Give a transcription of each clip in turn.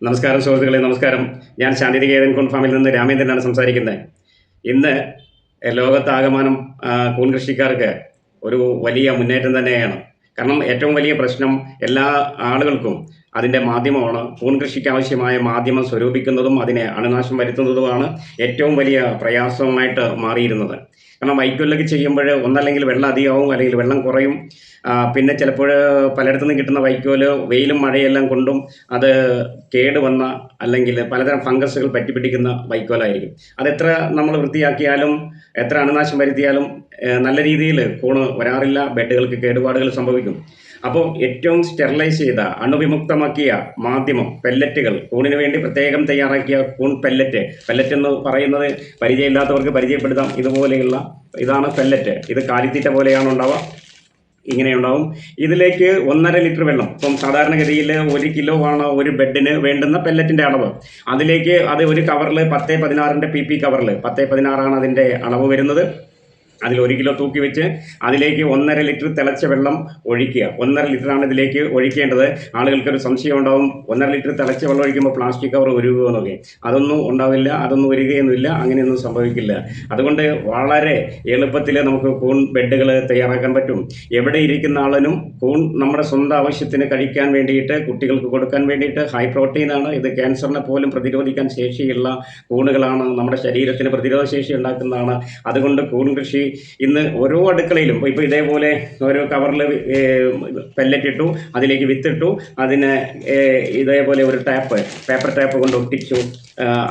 നമസ്കാരം സുഹൃത്തുക്കളെ നമസ്കാരം. ഞാൻ ശാന്തിനികേതൻ കോൺ ഫാമിൽ നിന്ന് രാമേന്ദ്രനാണ് സംസാരിക്കുന്നത്. ഇന്ന് ലോകത്താകമാനം ആ, കൂൺ കൃഷിക്കാർക്ക് ഒരു വലിയ മുന്നേറ്റം തന്നെയാണ്. കാരണം ഏറ്റവും വലിയ പ്രശ്നം എല്ലാ ആളുകൾക്കും അതിന്റെ മാധ്യമമാണ്. കൂൺ കൃഷിക്ക് ആവശ്യമായ മാധ്യമം സ്വരൂപിക്കുന്നതും അതിനെ അണുനാശം വരുത്തുന്നതുമാണ് ഏറ്റവും വലിയ പ്രയാസമായിട്ട് മാറിയിരുന്നത്. കാരണം വൈക്കോലൊക്കെ ചെയ്യുമ്പോൾ ഒന്നല്ലെങ്കിൽ വെള്ളം അധികമാവും അല്ലെങ്കിൽ വെള്ളം കുറയും. പിന്നെ ചിലപ്പോൾ പലയിടത്തു കിട്ടുന്ന വൈക്കോൽ വെയിലും മഴയെല്ലാം കൊണ്ടും അത് കേട് വന്ന അല്ലെങ്കിൽ പലതരം ഫംഗസുകൾ പറ്റിപ്പിടിക്കുന്ന വൈക്കോലായിരിക്കും അത് എത്ര നമ്മൾ വൃത്തിയാക്കിയാലും എത്ര അണുനാശം വരുത്തിയാലും നല്ല രീതിയിൽ കൂണ് വരാറില്ല ബെഡുകൾക്ക് കേടുപാടുകൾ സംഭവിക്കും. അപ്പോൾ ഏറ്റവും സ്റ്റെറിലൈസ് ചെയ്ത അണുവിമുക്തമാക്കിയ മാധ്യമം പെല്ലറ്റുകൾ കൂണിന് വേണ്ടി പ്രത്യേകം തയ്യാറാക്കിയ കൂൺ പെല്ലറ്റ് പെല്ലറ്റ് എന്ന് പറയുന്നത് പരിചയമില്ലാത്തവർക്ക് പരിചയപ്പെടുത്താം. ഇതുപോലെയുള്ള ഇതാണ് പെല്ലറ്റ് ഇത് കാലിത്തീറ്റ പോലെയാണ് ഉണ്ടാവുക. ഇങ്ങനെ ഉണ്ടാവും ഇതിലേക്ക് ഒന്നര ലിറ്റർ വെള്ളം. ഇപ്പം സാധാരണഗതിയിൽ ഒരു കിലോ ആണ് ഒരു ബെഡിന് വേണ്ടുന്ന പെല്ലറ്റിന്റെ അളവ്. അതിലേക്ക് അത് ഒരു കവറിൽ പത്ത് പതിനാറിന്റെ പി പി കവറിൽ പത്ത് പതിനാറാണ് അതിന്റെ അളവ് വരുന്നത്. അതിൽ ഒരു കിലോ തൂക്കി വെച്ച് അതിലേക്ക് ഒന്നര ലിറ്റർ തിളച്ച വെള്ളം ഒഴിക്കുക. ഒന്നര ലിറ്ററാണ് ഇതിലേക്ക് ഒഴിക്കേണ്ടത്. ആളുകൾക്കൊരു സംശയം ഉണ്ടാവും. ഒന്നര ലിറ്റർ തിളച്ച വെള്ളം ഒഴിക്കുമ്പോൾ പ്ലാസ്റ്റിക് കവർ ഉരുകുമോ എന്നൊക്കെ. അതൊന്നും ഉണ്ടാവില്ല അതൊന്നും ഒരുകയൊന്നുമില്ല അങ്ങനെയൊന്നും സംഭവിക്കില്ല. അതുകൊണ്ട് വളരെ എളുപ്പത്തിൽ നമുക്ക് കൂൺ ബെഡുകൾ തയ്യാറാക്കാൻ പറ്റും. എവിടെ ഇരിക്കുന്ന ആളിനും കൂൺ നമ്മുടെ സ്വന്തം ആവശ്യത്തിന് കഴിക്കാൻ വേണ്ടിയിട്ട് കുട്ടികൾക്ക് കൊടുക്കാൻ വേണ്ടിയിട്ട് ഹൈ പ്രോട്ടീനാണ്. ഇത് ക്യാൻസറിനെ പോലും പ്രതിരോധിക്കാൻ ശേഷിയുള്ള കൂണുകളാണ്. നമ്മുടെ ശരീരത്തിന് പ്രതിരോധ ശേഷി ഉണ്ടാക്കുന്നതാണ്. അതുകൊണ്ട് കൂൺ കൃഷി ഇന്ന് ഓരോ അടുക്കളയിലും ഇപ്പോൾ ഇതേപോലെ ഓരോ കവറിൽ പെല്ലറ്റ് ഇട്ടു അതിലേക്ക് വിത്തിട്ടു അതിന് ഇതേപോലെ ഒരു ടാപ്പ് പേപ്പർ ടാപ്പ് കൊണ്ട് ഒട്ടിച്ചു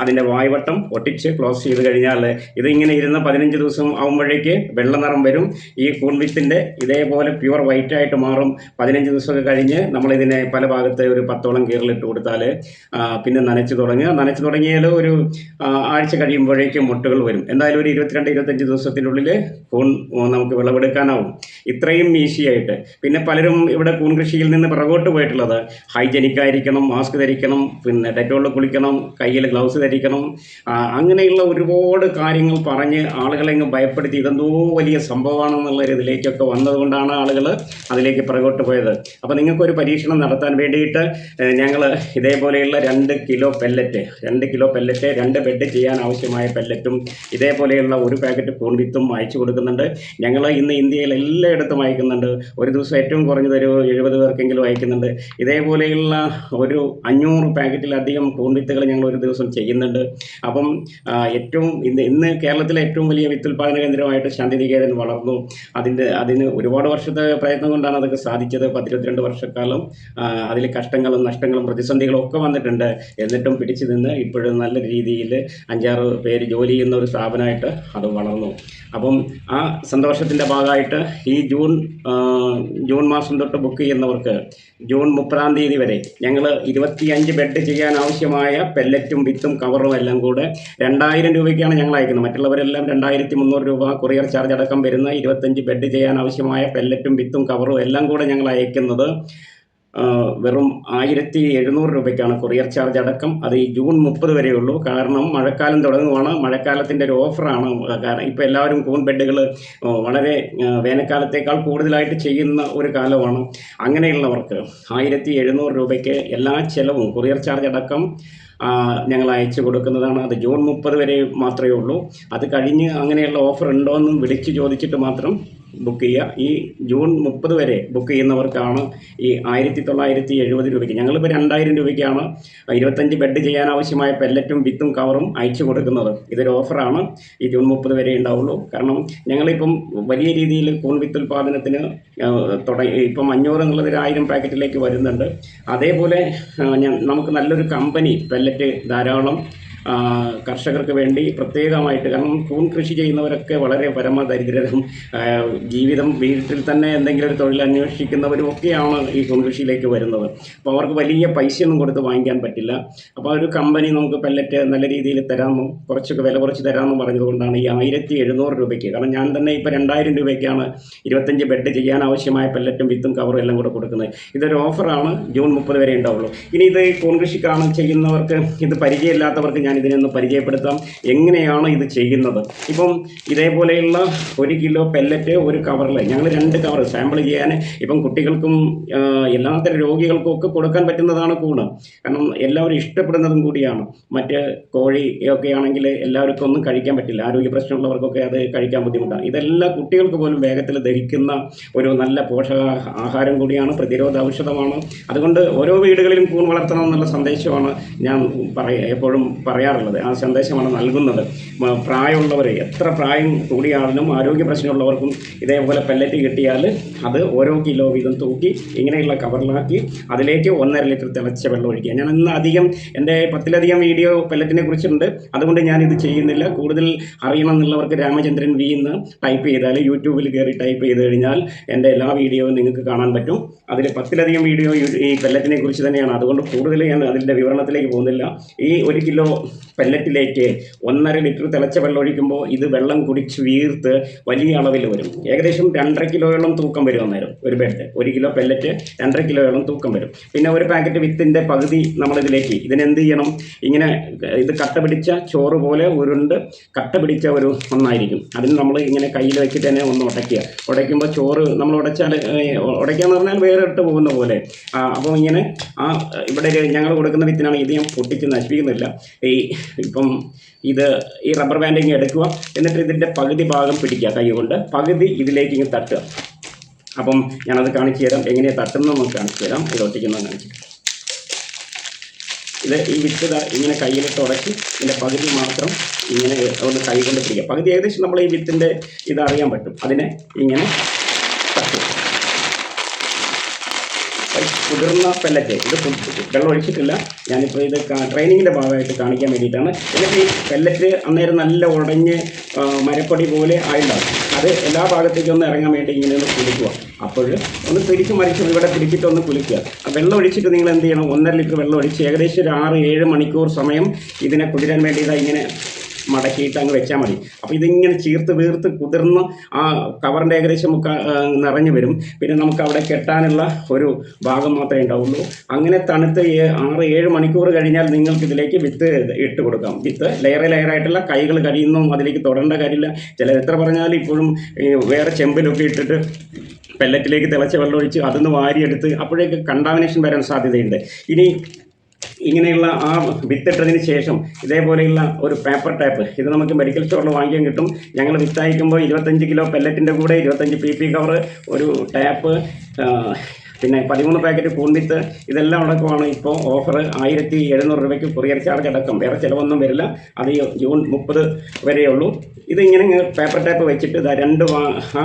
അതിന്റെ വായ്വട്ടം ഒട്ടിച്ച് ക്ലോസ് ചെയ്ത് കഴിഞ്ഞാൽ ഇതിങ്ങനെ ഇരുന്ന് പതിനഞ്ച് ദിവസം ആകുമ്പോഴേക്ക് വെള്ള നിറം വരും. ഈ കൂൺവിത്തിന്റെ ഇതേപോലെ പ്യുവർ വൈറ്റ് ആയിട്ട് മാറും. പതിനഞ്ച് ദിവസമൊക്കെ കഴിഞ്ഞ് നമ്മളിതിനെ പല ഭാഗത്ത് ഒരു പത്തോളം കീറിലിട്ട് കൊടുത്താൽ പിന്നെ നനച്ച് തുടങ്ങുക. നനച്ച് തുടങ്ങിയാൽ ഒരു ആഴ്ച കഴിയുമ്പോഴേക്കും മുട്ടുകൾ വരും. എന്തായാലും ഒരു ഇരുപത്തിരണ്ട് ഇരുപത്തഞ്ച് ദിവസത്തിനുള്ളിൽ കൂൺ നമുക്ക് വിളവെടുക്കാനാവും. ഇത്രയും ഈസിയായിട്ട്. പിന്നെ പലരും ഇവിടെ കൂൺ കൃഷിയിൽ നിന്ന് പിറകോട്ട് പോയിട്ടുള്ളത് ഹൈജനിക് ആയിരിക്കണം മാസ്ക് ധരിക്കണം പിന്നെ ഡെറ്റോളിൽ കുളിക്കണം കയ്യിൽ ഗ്ലൗസ് ധരിക്കണം. അങ്ങനെയുള്ള ഒരുപാട് കാര്യങ്ങൾ പറഞ്ഞ് ആളുകളെ ഇങ്ങ് ഭയപ്പെടുത്തി ഇതെന്തോ വലിയ സംഭവമാണെന്നുള്ള ഇതിലേക്കൊക്കെ വന്നതുകൊണ്ടാണ് ആളുകൾ അതിലേക്ക് പിറകോട്ട് പോയത്. അപ്പോൾ നിങ്ങൾക്കൊരു പരീക്ഷണം നടത്താൻ വേണ്ടിയിട്ട് ഞങ്ങൾ ഇതേപോലെയുള്ള രണ്ട് കിലോ പെല്ലറ്റ് രണ്ട് കിലോ പെല്ലറ്റ് രണ്ട് ബെഡ് ചെയ്യാൻ ആവശ്യമായ പെല്ലറ്റും ഇതേപോലെയുള്ള ഒരു പാക്കറ്റ് കൂൺവിത്തും അയച്ചു കൊടുക്കുന്നുണ്ട്. ഞങ്ങൾ ഇന്ന് ഇന്ത്യയിൽ എല്ലായിടത്തും അയക്കുന്നുണ്ട്. ഒരു ദിവസം ഏറ്റവും കുറഞ്ഞത് ഒരു എഴുപത് പേർക്കെങ്കിലും അയക്കുന്നുണ്ട്. ഇതേപോലെയുള്ള ഒരു അഞ്ഞൂറ് പാക്കറ്റിലധികം കൂൺവിത്തുകൾ ഞങ്ങൾ ഒരു ദിവസം ചെയ്യുന്നുണ്ട്. അപ്പം ഏറ്റവും ഇന്ന് ഇന്ന് കേരളത്തിലെ ഏറ്റവും വലിയ വിത്തുൽപാദന കേന്ദ്രമായിട്ട് ശാന്തിനികേതൻ വളർന്നു. അതിന്റെ അതിന് ഒരുപാട് വർഷത്തെ പ്രയത്നം കൊണ്ടാണ് അതൊക്കെ സാധിച്ചത്. പത്തിരുപത്തിരണ്ട് വർഷക്കാലം അതിൽ കഷ്ടങ്ങളും നഷ്ടങ്ങളും പ്രതിസന്ധികളും ഒക്കെ വന്നിട്ടുണ്ട്. എന്നിട്ടും പിടിച്ചു നിന്ന് ഇപ്പോഴും നല്ല രീതിയിൽ അഞ്ചാറ് പേര് ജോലി ചെയ്യുന്ന ഒരു സ്ഥാപനമായിട്ട് അത് വളർന്നു. അപ്പം ആ സന്തോഷത്തിന്റെ ഭാഗമായിട്ട് ഈ ജൂൺ ജൂൺ മാസം തൊട്ട് ബുക്ക് ചെയ്യുന്നവർക്ക് ജൂൺ മുപ്പതാം തീയതി വരെ ഞങ്ങൾ ഇരുപത്തിയഞ്ച് ബെഡ് ചെയ്യാൻ ആവശ്യമായ പെല്ലറ്റും വിത്തും കവറും എല്ലാം കൂടെ രണ്ടായിരം രൂപയ്ക്കാണ് ഞങ്ങൾ അയക്കുന്നത്. മറ്റുള്ളവരെല്ലാം രണ്ടായിരത്തി മുന്നൂറ് രൂപ കൊറിയർ ചാർജ് അടക്കം വരുന്ന ഇരുപത്തഞ്ച് ബെഡ് ചെയ്യാൻ ആവശ്യമായ പെല്ലറ്റും വിത്തും കവറും എല്ലാം കൂടെ ഞങ്ങൾ അയക്കുന്നത്. വെറും ആയിരത്തി എഴുന്നൂറ് രൂപയ്ക്കാണ് കൊറിയർ ചാർജ് അടക്കം. അത് ഈ ജൂൺ മുപ്പത് വരെയുള്ളൂ. കാരണം മഴക്കാലം തുടങ്ങുവാണ്. മഴക്കാലത്തിന്റെ ഒരു ഓഫറാണ്. കാരണം ഇപ്പോൾ എല്ലാവരും കൂൺ ബെഡുകൾ വളരെ വേനൽക്കാലത്തേക്കാൾ കൂടുതലായിട്ട് ചെയ്യുന്ന ഒരു കാലമാണ് അങ്ങനെയുള്ളവർക്ക്. ആയിരത്തി എഴുന്നൂറ് രൂപയ്ക്ക് എല്ലാ ചെലവും കൊറിയർ ചാർജ് അടക്കം ഞങ്ങൾ അയച്ചു കൊടുക്കുന്നതാണ്. അത് ജൂൺ മുപ്പത് വരെ മാത്രമേ ഉള്ളൂ. അത് കഴിഞ്ഞ് അങ്ങനെയുള്ള ഓഫർ ഉണ്ടോ എന്നും വിളിച്ച് ചോദിച്ചിട്ട് മാത്രം ബുക്ക് ചെയ്യുക. ഈ ജൂൺ മുപ്പത് വരെ ബുക്ക് ചെയ്യുന്നവർക്കാണ് ഈ ആയിരത്തി തൊള്ളായിരത്തി എഴുപത് രൂപയ്ക്ക്. ഞങ്ങളിപ്പോൾ രണ്ടായിരം രൂപയ്ക്കാണ് ഇരുപത്തഞ്ച് ബെഡ് ചെയ്യാൻ ആവശ്യമായ പെല്ലറ്റും വിത്തും കവറും അയച്ചു കൊടുക്കുന്നത്. ഇതൊരു ഓഫറാണ് ഈ ജൂൺ മുപ്പത് വരെ ഉണ്ടാവുള്ളൂ. കാരണം ഞങ്ങളിപ്പം വലിയ രീതിയിൽ കൂൺ വിത്ത് ഉൽപ്പാദനത്തിന് തുടങ്ങി ഇപ്പം അഞ്ഞൂറ് എന്നുള്ളത് ഒരു ആയിരം പാക്കറ്റിലേക്ക് വരുന്നുണ്ട്. അതേപോലെ നമുക്ക് നല്ലൊരു കമ്പനി പെല്ലറ്റ് ധാരാളം കർഷകർക്ക് വേണ്ടി പ്രത്യേകമായിട്ട് കാരണം കൂൺ കൃഷി ചെയ്യുന്നവരൊക്കെ വളരെ പരമദരിദ്രരും ദരിദ്രരും ജീവിതം വീട്ടിൽ തന്നെ എന്തെങ്കിലും ഒരു തൊഴിൽ അന്വേഷിക്കുന്നവരും ഒക്കെയാണ് ഈ കൂൺ കൃഷിയിലേക്ക് വരുന്നത്. അപ്പോൾ അവർക്ക് വലിയ പൈസയൊന്നും കൊടുത്ത് വാങ്ങിക്കാൻ പറ്റില്ല. അപ്പോൾ ഒരു കമ്പനി നമുക്ക് പെല്ലറ്റ് നല്ല രീതിയിൽ തരാമെന്നും കുറച്ചൊക്കെ വില കുറച്ച് തരാമെന്നും പറഞ്ഞതുകൊണ്ടാണ് ഈ ആയിരത്തി എഴുന്നൂറ് രൂപയ്ക്ക്. കാരണം ഞാൻ തന്നെ ഇപ്പോൾ രണ്ടായിരം രൂപയ്ക്കാണ് ഇരുപത്തഞ്ച് ബെഡ് ചെയ്യാൻ ആവശ്യമായ പെല്ലറ്റും വിത്തും കവറും എല്ലാം കൂടെ കൊടുക്കുന്നത്. ഇതൊരു ഓഫറാണ് ജൂൺ മുപ്പത് വരെ ഉണ്ടാവുള്ളൂ. ഇനി ഇത് കൂൺ കൃഷിക്കാണ് ചെയ്യുന്നവർക്ക് ഇത് പരിചയമില്ലാത്തവർക്ക് ഞാൻ ഇതിനൊന്ന് പരിചയപ്പെടുത്താം. എങ്ങനെയാണ് ഇത് ചെയ്യുന്നത്? ഇപ്പം ഇതേപോലെയുള്ള ഒരു കിലോ പെല്ലറ്റ് ഒരു കവറിൽ ഞങ്ങൾ രണ്ട് കവർ സാമ്പിൾ ചെയ്യാൻ ഇപ്പം കുട്ടികൾക്കും എല്ലാത്തരം രോഗികൾക്കും ഒക്കെ കൊടുക്കാൻ പറ്റുന്നതാണ് കൂണ്. കാരണം എല്ലാവരും ഇഷ്ടപ്പെടുന്നതും കൂടിയാണ്. മറ്റ് കോഴി ഒക്കെ ആണെങ്കിൽ എല്ലാവർക്കും ഒന്നും കഴിക്കാൻ പറ്റില്ല. ആരോഗ്യ പ്രശ്നമുള്ളവർക്കൊക്കെ അത് കഴിക്കാൻ ബുദ്ധിമുട്ടാണ്. ഇതെല്ലാം കുട്ടികൾക്ക് പോലും വേഗത്തിൽ ദഹിക്കുന്ന ഒരു നല്ല പോഷക ആഹാരം കൂടിയാണ്. പ്രതിരോധ ഔഷധമാണ്. അതുകൊണ്ട് ഓരോ വീടുകളിലും കൂൺ വളർത്തണം എന്നുള്ള സന്ദേശമാണ് ഞാൻ പറയ എപ്പോഴും പറയാറുള്ളത്. ആ സന്ദേശമാണ് നൽകുന്നത്. പ്രായമുള്ളവർ എത്ര പ്രായം കൂടിയാലും ആരോഗ്യ പ്രശ്നമുള്ളവർക്കും ഇതേപോലെ പെല്ലറ്റ് കിട്ടിയാൽ അത് ഓരോ കിലോ വീതം തൂക്കി ഇങ്ങനെയുള്ള കവറിലാക്കി അതിലേക്ക് ഒന്നര ലിറ്റർ തിളച്ച വെള്ളം ഒഴിക്കുക. ഞാൻ ഇന്ന് അധികം എന്റെ പത്തിലധികം വീഡിയോ പെല്ലറ്റിനെ കുറിച്ചുണ്ട് അതുകൊണ്ട് ഞാൻ ഇത് ചെയ്യുന്നില്ല. കൂടുതൽ അറിയണം എന്നുള്ളവർക്ക് രാമചന്ദ്രൻ വി എന്ന് ടൈപ്പ് ചെയ്താൽ യൂട്യൂബിൽ കയറി ടൈപ്പ് ചെയ്ത് കഴിഞ്ഞാൽ എന്റെ എല്ലാ വീഡിയോയും നിങ്ങൾക്ക് കാണാൻ പറ്റും. അതിൽ പത്തിലധികം വീഡിയോ ഈ പെല്ലറ്റിനെ കുറിച്ച് തന്നെയാണ്. അതുകൊണ്ട് കൂടുതൽ ഞാൻ അതിന്റെ വിവരണത്തിലേക്ക് പോകുന്നില്ല. ഈ ഒരു കിലോ പെല്ലറ്റിലേക്ക് ഒന്നര ലിറ്റർ തിളച്ച വെള്ളം ഒഴിക്കുമ്പോൾ ഇത് വെള്ളം കുടിച്ച് വീർത്ത് വലിയ അളവിൽ വരും. ഏകദേശം രണ്ടര കിലോയോളം തൂക്കം വരും അന്നേരം ഒരു ബെഡ് ഒരു കിലോ പെല്ലറ്റ് രണ്ടര കിലോയോളം തൂക്കം വരും. പിന്നെ ഒരു പാക്കറ്റ് വിത്തിന്റെ പകുതി നമ്മളിതിലേക്ക്. ഇതിനെന്ത് ചെയ്യണം? ഇങ്ങനെ ഇത് കട്ട പിടിച്ച ചോറ് പോലെ ഉരുണ്ട് കട്ട പിടിച്ച ഒരു ഒന്നായിരിക്കും. അതിന് നമ്മൾ ഇങ്ങനെ കയ്യിൽ വെച്ചിട്ട് തന്നെ ഒന്ന് ഉടയ്ക്കുക. ഉടയ്ക്കുമ്പോൾ ചോറ് നമ്മൾ ഉടച്ചാൽ ഉടയ്ക്കുക എന്ന് പറഞ്ഞാൽ വേറെ ഇട്ട് പോകുന്ന പോലെ. അപ്പോൾ ഇങ്ങനെ ആ ഇവിടെ ഞങ്ങൾ കൊടുക്കുന്ന വിത്തിനാണ് ഇത് ഞാൻ പൊട്ടിച്ച് നശിപ്പിക്കുന്നില്ല. ഈ ഇപ്പം ഇത് ഈ റബ്ബർ ബാൻഡ് ഇങ്ങനെ എടുക്കുക. എന്നിട്ട് ഇതിന്റെ പകുതി ഭാഗം പിടിക്കുക കൈ കൊണ്ട്. പകുതി ഇതിലേക്ക് ഇങ്ങനെ തട്ടുക. അപ്പം ഞാനത് കാണിച്ചു തരാം. എങ്ങനെയാണ് തട്ടുന്നത് നമുക്ക് കാണിച്ചു തരാം. ഇത് ഒട്ടിക്കുന്നത് കാണിച്ചു ഇത് ഈ വിത്ത് ഇങ്ങനെ കയ്യിലിട്ട് ഉടക്കി ഇതിന്റെ പകുതി മാത്രം ഇങ്ങനെ ഒന്ന് കൈ കൊണ്ട് പിടിക്കുക. പകുതി ഏകദേശം നമ്മൾ ഈ വിത്തിന്റെ ഇത് അറിയാൻ പറ്റും. അതിനെ ഇങ്ങനെ തട്ടും കുതിർന്ന പെല്ലറ്റ്. ഇത് വെള്ളം ഒഴിച്ചിട്ടില്ല. ഞാനിപ്പോൾ ഇത് ട്രെയിനിങ്ങിന്റെ ഭാഗമായിട്ട് കാണിക്കാൻ വേണ്ടിയിട്ടാണ്. എന്നിട്ട് ഈ പെല്ലറ്റ് അന്നേരം നല്ല ഉടഞ്ഞ് മരപ്പൊടി പോലെ ആയിട്ടുണ്ടാവും അത് എല്ലാ ഭാഗത്തേക്കും ഒന്ന് ഇറങ്ങാൻ വേണ്ടി ഇങ്ങനെ ഒന്ന് കുലുക്കുക അപ്പോൾ ഒന്ന് തിരിച്ച് മറിച്ച് ഇവിടെ പിടിച്ചിട്ട് ഒന്ന് കുലുക്കുക വെള്ളം ഒഴിച്ചിട്ട് നിങ്ങൾ എന്ത് ചെയ്യണം? ഒന്നര ലിറ്റർ വെള്ളം ഒഴിച്ച് ഏകദേശം ഒരു ആറ് ഏഴ് മണിക്കൂർ സമയം ഇതിനെ കുതിരാൻ വേണ്ടി ഇതാ ഇങ്ങനെ മടക്കിയിട്ട് അങ്ങ് വെച്ചാൽ മതി. അപ്പോൾ ഇതിങ്ങനെ ചീർത്ത് വീർത്ത് കുതിർന്ന് ആ കവറിന്റെ ഏകദേശം മുക്ക നിറഞ്ഞു വരും. പിന്നെ നമുക്ക് അവിടെ കെട്ടാനുള്ള ഒരു ഭാഗം മാത്രമേ ഉണ്ടാവുള്ളൂ. അങ്ങനെ തണുത്ത് ആറ് ഏഴ് മണിക്കൂർ കഴിഞ്ഞാൽ നിങ്ങൾക്ക് ഇതിലേക്ക് വിത്ത് ഇട്ട് കൊടുക്കാം. വിത്ത് ലെയർ ലെയറായിട്ടുള്ള കൈകൾ കഴിയുന്നു അതിലേക്ക് തൊടേണ്ട കാര്യമില്ല. ചില എത്ര പറഞ്ഞാലും ഇപ്പോഴും വേറെ ചെമ്പിലൊക്കെ ഇട്ടിട്ട് പെല്ലറ്റിലേക്ക് തിളച്ച വെള്ളം ഒഴിച്ച് അതൊന്ന് വാരിയെടുത്ത് അപ്പോഴേക്ക് കണ്ടാമിനേഷൻ വരാൻ സാധ്യതയുണ്ട്. ഇനി ഇങ്ങനെയുള്ള ആ വിത്തിട്ടതിന് ശേഷം ഇതേപോലെയുള്ള ഒരു പേപ്പർ ടാപ്പ് ഇത് നമുക്ക് മെഡിക്കൽ സ്റ്റോറിൽ വാങ്ങിക്കാൻ കിട്ടും. ഞങ്ങൾ വിത്തയക്കുമ്പോൾ ഇരുപത്തഞ്ച് കിലോ പെല്ലറ്റിന്റെ കൂടെ ഇരുപത്തഞ്ച് പി പി കവർ ഒരു ടാപ്പ് പിന്നെ പതിമൂന്ന് പാക്കറ്റ് കൂൺവിത്ത് ഇതെല്ലാം അടക്കമാണ് ഇപ്പോൾ ഓഫർ ആയിരത്തി എഴുന്നൂറ് രൂപയ്ക്ക് കൊറിയർ ചാർജ് അടക്കം. വേറെ ചിലവൊന്നും വരില്ല. അത് ജൂൺ മുപ്പത് വരെയുള്ളൂ. ഇതിങ്ങനെ പേപ്പർ ടാപ്പ് വെച്ചിട്ട് രണ്ട് വാ ആ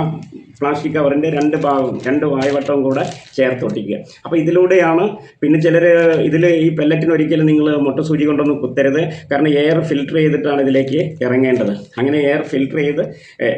പ്ലാസ്റ്റിക് കവറിന്റെ രണ്ട് ഭാഗവും രണ്ട് വായവട്ടവും കൂടെ ചേർത്ത് ഒട്ടിക്കുക. അപ്പോൾ ഇതിലൂടെയാണ് പിന്നെ ചിലർ ഇതിൽ ഈ പെല്ലറ്റിന് ഒരിക്കലും നിങ്ങൾ മുട്ട സൂചി കൊണ്ടൊന്നും കുത്തരുത്. കാരണം എയർ ഫിൽറ്റർ ചെയ്തിട്ടാണ് ഇതിലേക്ക് ഇറങ്ങേണ്ടത്. അങ്ങനെ എയർ ഫിൽറ്റർ ചെയ്ത്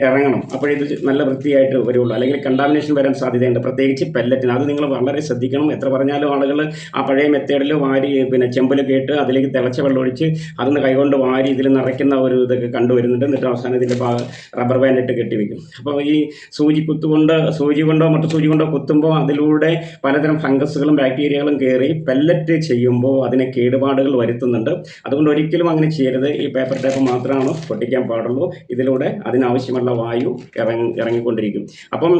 ഇറങ്ങണം. അപ്പോഴിത് നല്ല വൃത്തിയായിട്ട് വരുള്ളൂ. അല്ലെങ്കിൽ കണ്ടാമിനേഷൻ വരാൻ സാധ്യതയുണ്ട്. പ്രത്യേകിച്ച് പെല്ലറ്റിന് അത് നിങ്ങൾ വളരെ ശ്രദ്ധിക്കണം. എത്ര പറഞ്ഞാലും ആളുകൾ ആ പഴയ മെത്തേഡിൽ വാരി പിന്നെ ചെമ്പിലൊക്കെ കേട്ട് അതിലേക്ക് തിളച്ച വെള്ളം ഒഴിച്ച് അതൊന്ന് കൈകൊണ്ട് വാരി ഇതിൽ നിറയ്ക്കുന്ന ഒരു ഇതൊക്കെ കണ്ടുവരുന്നുണ്ട്. എന്നിട്ട് അവസാനം ഇതിന്റെ ഭാഗം റബ്ബർ ബാൻഡ് ഇട്ട് കെട്ടിവെക്കും അപ്പോൾ ഈ സൂചി കുത്തുകൊണ്ട് സൂചി കൊണ്ടോ മറ്റു സൂചി കൊണ്ടോ കുത്തുമ്പോൾ അതിലൂടെ പലതരം ഫംഗസുകളും ബാക്ടീരിയകളും കയറി പെല്ലറ്റ് ചെയ്യുമ്പോൾ അതിനെ കേടുപാടുകൾ വരുത്തുന്നുണ്ട്. അതുകൊണ്ട് ഒരിക്കലും അങ്ങനെ ചെയ്യരുത്. ഈ പേപ്പർ ടേപ്പ് മാത്രമാണ് പൊട്ടിക്കാൻ പാടുള്ളൂ. ഇതിലൂടെ അതിനാവശ്യമുള്ള വായു ഇറങ്ങി ഇറങ്ങിക്കൊണ്ടിരിക്കും. അപ്പം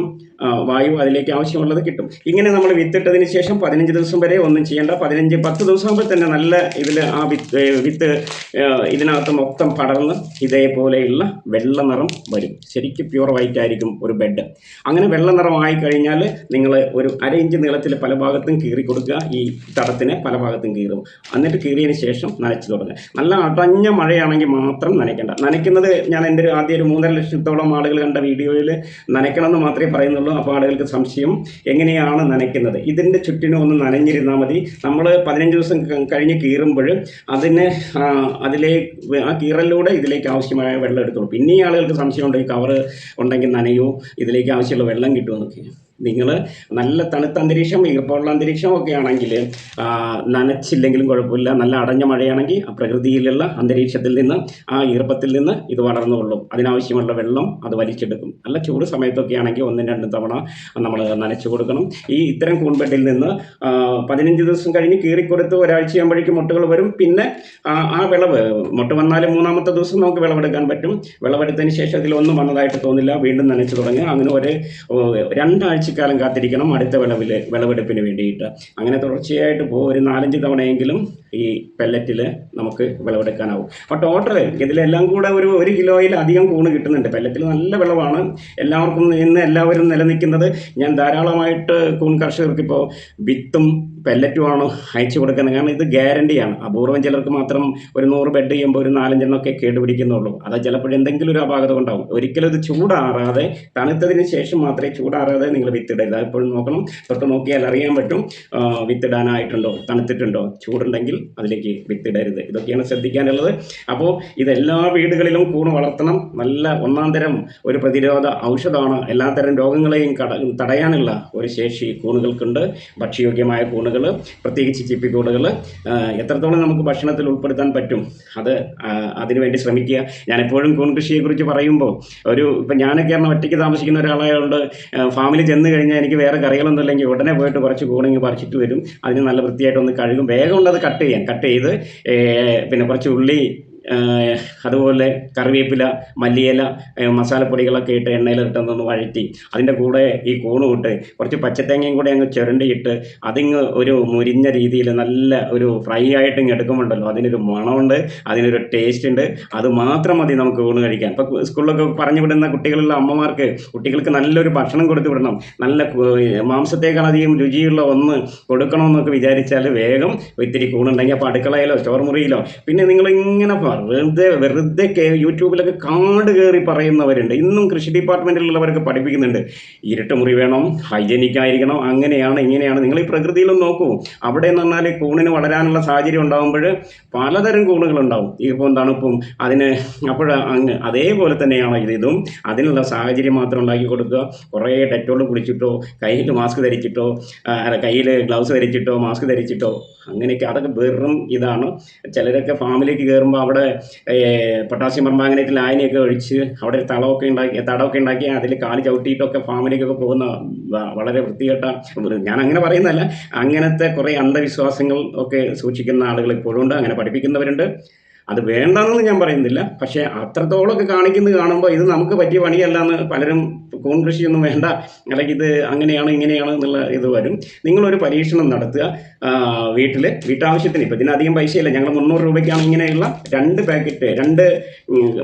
വായു അതിലേക്ക് ആവശ്യമുള്ളത് കിട്ടും. ഇങ്ങനെ നമ്മൾ വിത്തിട്ടതിന് ശേഷം പതിനഞ്ച് ദിവസം വരെ ഒന്നും ചെയ്യേണ്ട. പതിനഞ്ച് പത്ത് ദിവസം ആകുമ്പോൾ തന്നെ നല്ല ഇതിൽ ആ വിത്ത് വിത്ത് ഇതിനകത്ത് മൊത്തം പടർന്ന് ഇതേപോലെയുള്ള വെള്ള നിറം വരും. ശരിക്കും പ്യുവർ വൈറ്റ് ആയിരിക്കും ഒരു ബെഡ് അങ്ങനെ വെള്ള നിറമായി കഴിഞ്ഞാൽ നിങ്ങൾ ഒരു അര ഇഞ്ച് നീളത്തിൽ പല ഭാഗത്തും കീറി കൊടുക്കുക. ഈ തടത്തിന് പല ഭാഗത്തും കീറും. എന്നിട്ട് കീറിയതിന് ശേഷം നനച്ചു തുടങ്ങുക. നല്ല അടഞ്ഞ മഴയാണെങ്കിൽ മാത്രം നനയ്ക്കേണ്ട. നനയ്ക്കുന്നത് ഞാൻ എന്റെ ഒരു ആദ്യം ഒരു മൂന്നര ലക്ഷത്തോളം ആളുകൾ കണ്ട വീഡിയോയിൽ നനയ്ക്കണമെന്ന് മാത്രമേ പറയുന്നുള്ളൂ. അപ്പോൾ ആളുകൾക്ക് സംശയം എങ്ങനെയാണ് നനയ്ക്കുന്നത്? ഇതിന്റെ ചുറ്റിനും ഒന്ന് നനഞ്ഞിരുന്നാൽ മതി. നമ്മൾ പതിനഞ്ച് ദിവസം കഴിഞ്ഞ് കീറുമ്പോൾ അതിന് അതിലേ ആ കീറലിലൂടെ ഇതിലേക്ക് ആവശ്യമായ വെള്ളം എടുത്തോളൂ. പിന്നെ ആളുകൾക്ക് സംശയം ഉണ്ടെങ്കിൽ കവർ ഉണ്ടെങ്കിൽ നനയോ? ഇതിലേക്ക് ആവശ്യമുള്ള വെള്ളം കിട്ടുമെന്നൊക്കെ നിങ്ങൾ നല്ല തണുത്ത അന്തരീക്ഷം ഈർപ്പമുള്ള അന്തരീക്ഷം ഒക്കെ ആണെങ്കിൽ നനച്ചില്ലെങ്കിലും കുഴപ്പമില്ല. നല്ല അടഞ്ഞ മഴയാണെങ്കിൽ പ്രകൃതിയിലുള്ള അന്തരീക്ഷത്തിൽ നിന്ന് ആ ഈർപ്പത്തിൽ നിന്ന് ഇത് വളർന്നുകൊള്ളും. അതിനാവശ്യമുള്ള വെള്ളം അത് വലിച്ചെടുക്കും. നല്ല ചൂട് സമയത്തൊക്കെ ആണെങ്കിൽ ഒന്നും രണ്ടും തവണ നമ്മൾ നനച്ചു കൊടുക്കണം. ഈ ഇത്തരം കൂൺബെഡിൽ നിന്ന് പതിനഞ്ച് ദിവസം കഴിഞ്ഞ് കീറിക്കൊടുത്ത് ഒരാഴ്ചയാകുമ്പോഴേക്കും മുട്ടകൾ വരും. പിന്നെ ആ വിളവ് മുട്ട വന്നാലും മൂന്നാമത്തെ ദിവസം നമുക്ക് വിളവെടുക്കാൻ പറ്റും. വിളവെടുത്തതിന് ശേഷം ഇതിലൊന്നും വന്നതായിട്ട് തോന്നില്ല. വീണ്ടും നനച്ചു തുടങ്ങുക. അങ്ങനെ ഒരു ഓ, രണ്ടാഴ്ചക്കാലം കാത്തിരിക്കണം അടുത്ത വിളവിൽ വിളവെടുപ്പിന് വേണ്ടിയിട്ട്. അങ്ങനെ തുടർച്ചയായിട്ട് ഇപ്പോൾ ഒരു നാലഞ്ച് തവണയെങ്കിലും ഈ പെല്ലറ്റിൽ നമുക്ക് വിളവെടുക്കാനാവും. അപ്പോൾ ടോട്ടൽ ഇതിലെല്ലാം കൂടെ ഒരു ഒരു കിലോയിൽ അധികം കൂണ് കിട്ടുന്നുണ്ട്. പെല്ലറ്റിൽ നല്ല വിളവാണ്. എല്ലാവർക്കും ഇന്ന് എല്ലാവരും നിലനിൽക്കുന്നത്. ഞാൻ ധാരാളമായിട്ട് കൂൺ കർഷകർക്ക് ഇപ്പോൾ വിത്തും പെല്ലറ്റുമാണ് അയച്ചു കൊടുക്കുന്നത്. കാരണം ഇത് ഗ്യാരണ്ടിയാണ് അപൂർവം ചിലർക്ക് മാത്രം ഒരു നൂറ് ബെഡ് ചെയ്യുമ്പോൾ ഒരു നാലഞ്ചെണ്ണമൊക്കെ കേടുപിടിക്കുന്നുള്ളൂ. അത് ചിലപ്പോൾ എന്തെങ്കിലും ഒരു അപാകത കൊണ്ടാവും. ഒരിക്കലും ഇത് ചൂടാറാതെ തണുത്തതിന് ശേഷം മാത്രമേ ചൂടാറാതെ നിങ്ങൾ വിത്തിടരുത് എപ്പോഴും നോക്കണം. തൊട്ട് നോക്കിയാൽ അറിയാൻ പറ്റും. വിത്തിടാനായിട്ടുണ്ടോ? തണുത്തിട്ടുണ്ടോ? ചൂടുണ്ടെങ്കിൽ അതിലേക്ക് വിത്തിടരുത്. ഇതൊക്കെയാണ് ശ്രദ്ധിക്കാനുള്ളത്. അപ്പോൾ ഇതെല്ലാ വീടുകളിലും കൂണ് വളർത്തണം. നല്ല ഒന്നാം തരം ഒരു പ്രതിരോധ ഔഷധമാണ്. എല്ലാത്തരം രോഗങ്ങളെയും കട തടയാനുള്ള ഒരു ശേഷി കൂണുകൾക്കുണ്ട്. ഭക്ഷ്യയോഗ്യമായ കൂണുകൾ പ്രത്യേകിച്ച് കൂണുകൾ എത്രത്തോളം നമുക്ക് ഭക്ഷണത്തിൽ ഉൾപ്പെടുത്താൻ പറ്റും? അത് അതിനുവേണ്ടി ശ്രമിക്കുക. ഞാനെപ്പോഴും കൂൺ കൃഷിയെക്കുറിച്ച് പറയുമ്പോൾ ഒരു ഇപ്പം ഞാനൊക്കെ ഒറ്റയ്ക്ക് താമസിക്കുന്ന ഒരാളായതുകൊണ്ട് ഫാമിലി ചെന്ന് കഴിഞ്ഞാൽ എനിക്ക് വേറെ കറികളൊന്നും ഇല്ലെങ്കിൽ ഉടനെ പോയിട്ട് കുറച്ച് കൂണിങ് പറിച്ചിട്ട് വരും. അതിന് നല്ല വൃത്തിയായിട്ട് ഒന്ന് കഴുകും. വേഗം ഉള്ളത് കട്ട് ചെയ്യാം. കട്ട് ചെയ്ത് പിന്നെ കുറച്ച് ഉള്ളി അതുപോലെ കറിവേപ്പില മല്ലിയില മസാലപ്പൊടികളൊക്കെ ഇട്ട് എണ്ണയിലിട്ടൊന്ന് വഴറ്റി. അതിന്റെ കൂടെ ഈ കൂണും ഇട്ട് കുറച്ച് പച്ചത്തേങ്ങയും കൂടെ അങ്ങ് ചുരണ്ടിയിട്ട് അതിങ്ങ് ഒരു മുരിഞ്ഞ രീതിയിൽ നല്ല ഒരു ഫ്രൈ ആയിട്ട് ഇങ്ങ് എടുക്കുമ്പോണ്ടല്ലോ അതിനൊരു മണമുണ്ട് അതിനൊരു ടേസ്റ്റ് ഉണ്ട്. അത് മാത്രം മതി നമുക്ക് ഊണ് കഴിക്കാൻ. ഇപ്പം സ്കൂളിലൊക്കെ പറഞ്ഞു വിടുന്ന കുട്ടികളുള്ള അമ്മമാർക്ക് കുട്ടികൾക്ക് നല്ലൊരു ഭക്ഷണം കൊടുത്തു വിടണം. നല്ല മാംസത്തേക്കാൾ അധികം രുചിയുള്ള ഒന്ന് കൊടുക്കണമെന്നൊക്കെ വിചാരിച്ചാൽ വേഗം ഇത്തിരി കൂണുണ്ടെങ്കിൽ. അപ്പോൾ അടുക്കളയിലോ സ്റ്റോർ മുറിയിലോ പിന്നെ നിങ്ങൾ ഇങ്ങനെ വെറുതെ വെറുതെ കേ- യൂട്യൂബിലൊക്കെ കാട് കയറി പറയുന്നവരുണ്ട്. ഇന്നും കൃഷി ഡിപ്പാർട്ട്മെന്റിലുള്ളവരൊക്കെ പഠിപ്പിക്കുന്നുണ്ട്. ഇരുട്ട് മുറി വേണം ഹൈജനിക് ആയിരിക്കണം അങ്ങനെയാണ് ഇങ്ങനെയാണ്. നിങ്ങൾ ഈ പ്രകൃതിയിലും നോക്കൂ. അവിടെ എന്ന് പറഞ്ഞാൽ കൂണിന് വളരാനുള്ള സാഹചര്യം ഉണ്ടാകുമ്പോൾ പലതരം കൂണുകളുണ്ടാവും ഇപ്പോൾ തണുപ്പും അതിന് അപ്പോൾ അങ്ങ് അതേപോലെ തന്നെയാണ് ഇത്. ഇതും അതിനുള്ള സാഹചര്യം മാത്രം ഉണ്ടാക്കി കൊടുക്കുക. കുറേ ഡെറ്റോൾ കുടിച്ചിട്ടോ കയ്യിൽ മാസ്ക് ധരിച്ചിട്ടോ കയ്യിൽ ഗ്ലൗസ് ധരിച്ചിട്ടോ മാസ്ക് ധരിച്ചിട്ടോ അങ്ങനെയൊക്കെ. അതൊക്കെ വെറും ഇതാണ്. ചിലരൊക്കെ ഫാമിലേക്ക് കയറുമ്പോൾ അവിടെ പൊട്ടാസ്യം പെർമാങ്ങനേറ്റ് ലായനിയൊക്കെ ഒഴിച്ച് അവിടെ ഒരു തളമൊക്കെ ഉണ്ടാക്കി തടമൊക്കെ ഉണ്ടാക്കി അതിൽ കാൽ ചവിട്ടിയിട്ടൊക്കെ ഫാമിലേക്കൊക്കെ പോകുന്ന വളരെ വൃത്തികെട്ട ഞാൻ അങ്ങനെ പറയുന്നതല്ല. അങ്ങനത്തെ കുറേ അന്ധവിശ്വാസങ്ങൾ ഒക്കെ സൂക്ഷിക്കുന്ന ആളുകൾ ഇപ്പോഴും ഉണ്ട് അങ്ങനെ പഠിപ്പിക്കുന്നവരുണ്ട്. അത് വേണ്ടെന്ന് ഞാൻ പറയുന്നില്ല. പക്ഷേ അത്രത്തോളമൊക്കെ കാണിക്കുന്നത് കാണുമ്പോൾ ഇത് നമുക്ക് പറ്റിയ പണിയല്ല എന്ന് പലരും കൂൺ കൃഷിയൊന്നും വേണ്ട. അല്ലെങ്കിൽ ഇത് അങ്ങനെയാണ് ഇങ്ങനെയാണ് എന്നുള്ള ഇത് വരും. നിങ്ങളൊരു പരീക്ഷണം നടത്തുക. വീട്ടിൽ വീട്ടാവശ്യത്തിന് ഇപ്പം ഇതിനധികം പൈസയില്ല. ഞങ്ങൾ മുന്നൂറ് രൂപയ്ക്കാണ് ഇങ്ങനെയുള്ള രണ്ട് പാക്കറ്റ് രണ്ട്